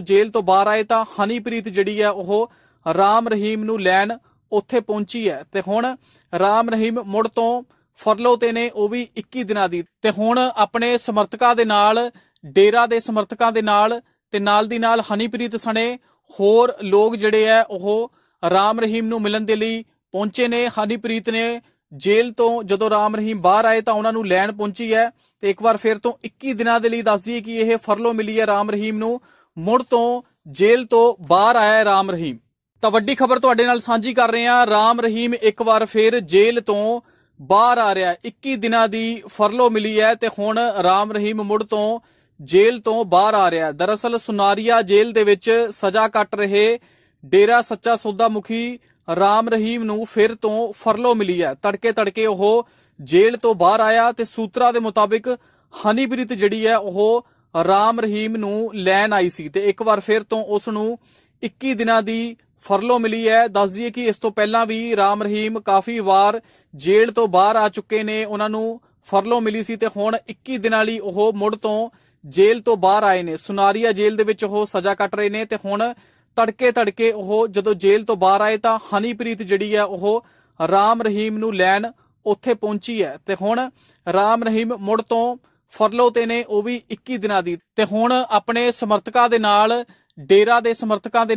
ਜੇਲ੍ਹ ਤੋਂ ਬਾਹਰ ਆਏ ਤਾਂ ਹਨੀਪ੍ਰੀਤ ਜਿਹੜੀ ਹੈ ਉਹ ਰਾਮ ਰਹੀਮ ਨੂੰ ਲੈਣ ਉੱਥੇ ਪਹੁੰਚੀ ਹੈ ਤੇ ਹੁਣ ਰਾਮ ਰਹੀਮ ਮੁੜ ਤੋਂ ਫਰਲੋ ਤੇ ਨੇ ਉਹ ਵੀ 21 ਦਿਨਾਂ ਦੀ ਤੇ ਹੁਣ ਆਪਣੇ ਸਮਰਥਕਾਂ ਦੇ ਨਾਲ, ਡੇਰਾ ਦੇ ਸਮਰਥਕਾਂ ਦੇ ਨਾਲ ਤੇ ਨਾਲ ਦੀ ਨਾਲ ਹਨੀਪ੍ਰੀਤ ਸਣੇ ਹੋਰ ਲੋਕ ਜਿਹੜੇ ਆ ਉਹ ਰਾਮ ਰਹੀਮ ਨੂੰ ਮਿਲਣ ਦੇ ਲਈ ਪਹੁੰਚੇ ਨੇ। ਹਨੀਪ੍ਰੀਤ ਨੇ ਜੇਲ੍ਹ ਤੋਂ ਜਦੋਂ ਰਾਮ ਰਹੀਮ ਬਾਹਰ ਆਏ ਤਾਂ ਉਹਨਾਂ ਨੂੰ ਲੈਣ ਪਹੁੰਚੀ ਹੈ ਤੇ ਇੱਕ ਵਾਰ ਫਿਰ ਤੋਂ 21 ਦਿਨਾਂ ਦੇ ਲਈ ਦੱਸਦੀ ਦਈਏ ਕਿ ਇਹ ਫਰਲੋ ਮਿਲੀ ਹੈ ਰਾਮ ਰਹੀਮ ਨੂੰ, ਮੁੜ ਤੋਂ ਜੇਲ੍ਹ ਤੋਂ ਬਾਹਰ ਆਇਆ ਹੈ ਰਾਮ ਰਹੀਮ। ਤਾਂ ਵੱਡੀ ਖਬਰ ਤੁਹਾਡੇ ਨਾਲ ਸਾਂਝੀ ਕਰ ਰਹੇ ਹਾਂ, ਰਾਮ ਰਹੀਮ ਇੱਕ ਵਾਰ ਫਿਰ ਜੇਲ੍ਹ ਤੋਂ ਬਾਹਰ ਆ ਰਿਹਾ ਹੈ। 21 ਦਿਨਾਂ ਦੀ ਫਰਲੋ ਮਿਲੀ ਹੈ ਤੇ ਹੁਣ ਰਾਮ ਰਹੀਮ ਮੁੜ ਤੋਂ ਜੇਲ੍ਹ ਤੋਂ ਬਾਹਰ ਆ ਰਿਹਾ ਦਰਅਸਲ ਸੁਨਾਰੀਆ ਜੇਲ੍ਹ ਦੇ ਵਿੱਚ ਸਜ਼ਾ ਕੱਟ ਰਹੇ ਡੇਰਾ ਸੱਚਾ ਸੌਦਾ ਮੁਖੀ ਰਾਮ ਰਹੀਮ ਨੂੰ ਫਿਰ ਤੋਂ ਫਰਲੋ ਮਿਲੀ ਹੈ। ਤੜਕੇ ਤੜਕੇ ਉਹ ਜੇਲ੍ਹ ਤੋਂ ਬਾਹਰ ਆਇਆ ਤੇ ਸੂਤਰਾਂ ਦੇ ਮੁਤਾਬਿਕ ਹਨੀਪ੍ਰੀਤ ਜਿਹੜੀ ਹੈ, ਉਹ ਰਾਮ ਰਹੀਮ ਨੂੰ ਲੈਣ ਆਈ ਸੀ ਤੇ ਇੱਕ ਵਾਰ ਫਿਰ ਤੋਂ ਉਸ ਨੂੰ 21 ਦਿਨਾਂ ਦੀ ਫਰਲੋ ਮਿਲੀ ਹੈ। ਦੱਸ ਦਈਏ ਕਿ ਇਸ ਤੋਂ ਪਹਿਲਾਂ ਵੀ ਰਾਮ ਰਹੀਮ ਕਾਫੀ ਵਾਰ ਜੇਲ੍ਹ ਤੋਂ ਬਾਹਰ ਆ ਚੁੱਕੇ ਨੇ, ਉਹਨਾਂ ਨੂੰ ਫਰਲੋ ਮਿਲੀ ਸੀ ਤੇ ਹੁਣ 21 ਦਿਨਾਂ ਲਈ ਉਹ ਮੁੜ ਤੋਂ ਜੇਲ੍ਹ ਤੋਂ ਬਾਹਰ ਆਏ ਨੇ। ਸੁਨਾਰੀਆ ਜੇਲ੍ਹ ਦੇ ਵਿੱਚ ਉਹ ਸਜ਼ਾ ਕੱਟ ਰਹੇ ਨੇ ਤੇ ਹੁਣ ਤੜਕੇ ਤੜਕੇ ਉਹ ਜਦੋਂ ਜੇਲ੍ਹ ਤੋਂ ਬਾਹਰ ਆਏ ਤਾਂ ਹਨੀਪ੍ਰੀਤ ਜਿਹੜੀ ਹੈ ਉਹ ਰਾਮ ਰਹੀਮ ਨੂੰ ਲੈਣ ਉੱਥੇ ਪਹੁੰਚੀ ਹੈ ਤੇ ਹੁਣ ਰਾਮ ਰਹੀਮ ਮੁੜ ਤੋਂ ਫਰਲੋ ਤੇ ਨੇ ਉਹ ਵੀ 21 ਦਿਨਾਂ ਦੀ ਤੇ ਹੁਣ ਆਪਣੇ ਸਮਰਥਕਾਂ ਦੇ ਨਾਲ, ਡੇਰਾ ਦੇ ਸਮਰਥਕਾਂ ਦੇ ਨਾਲ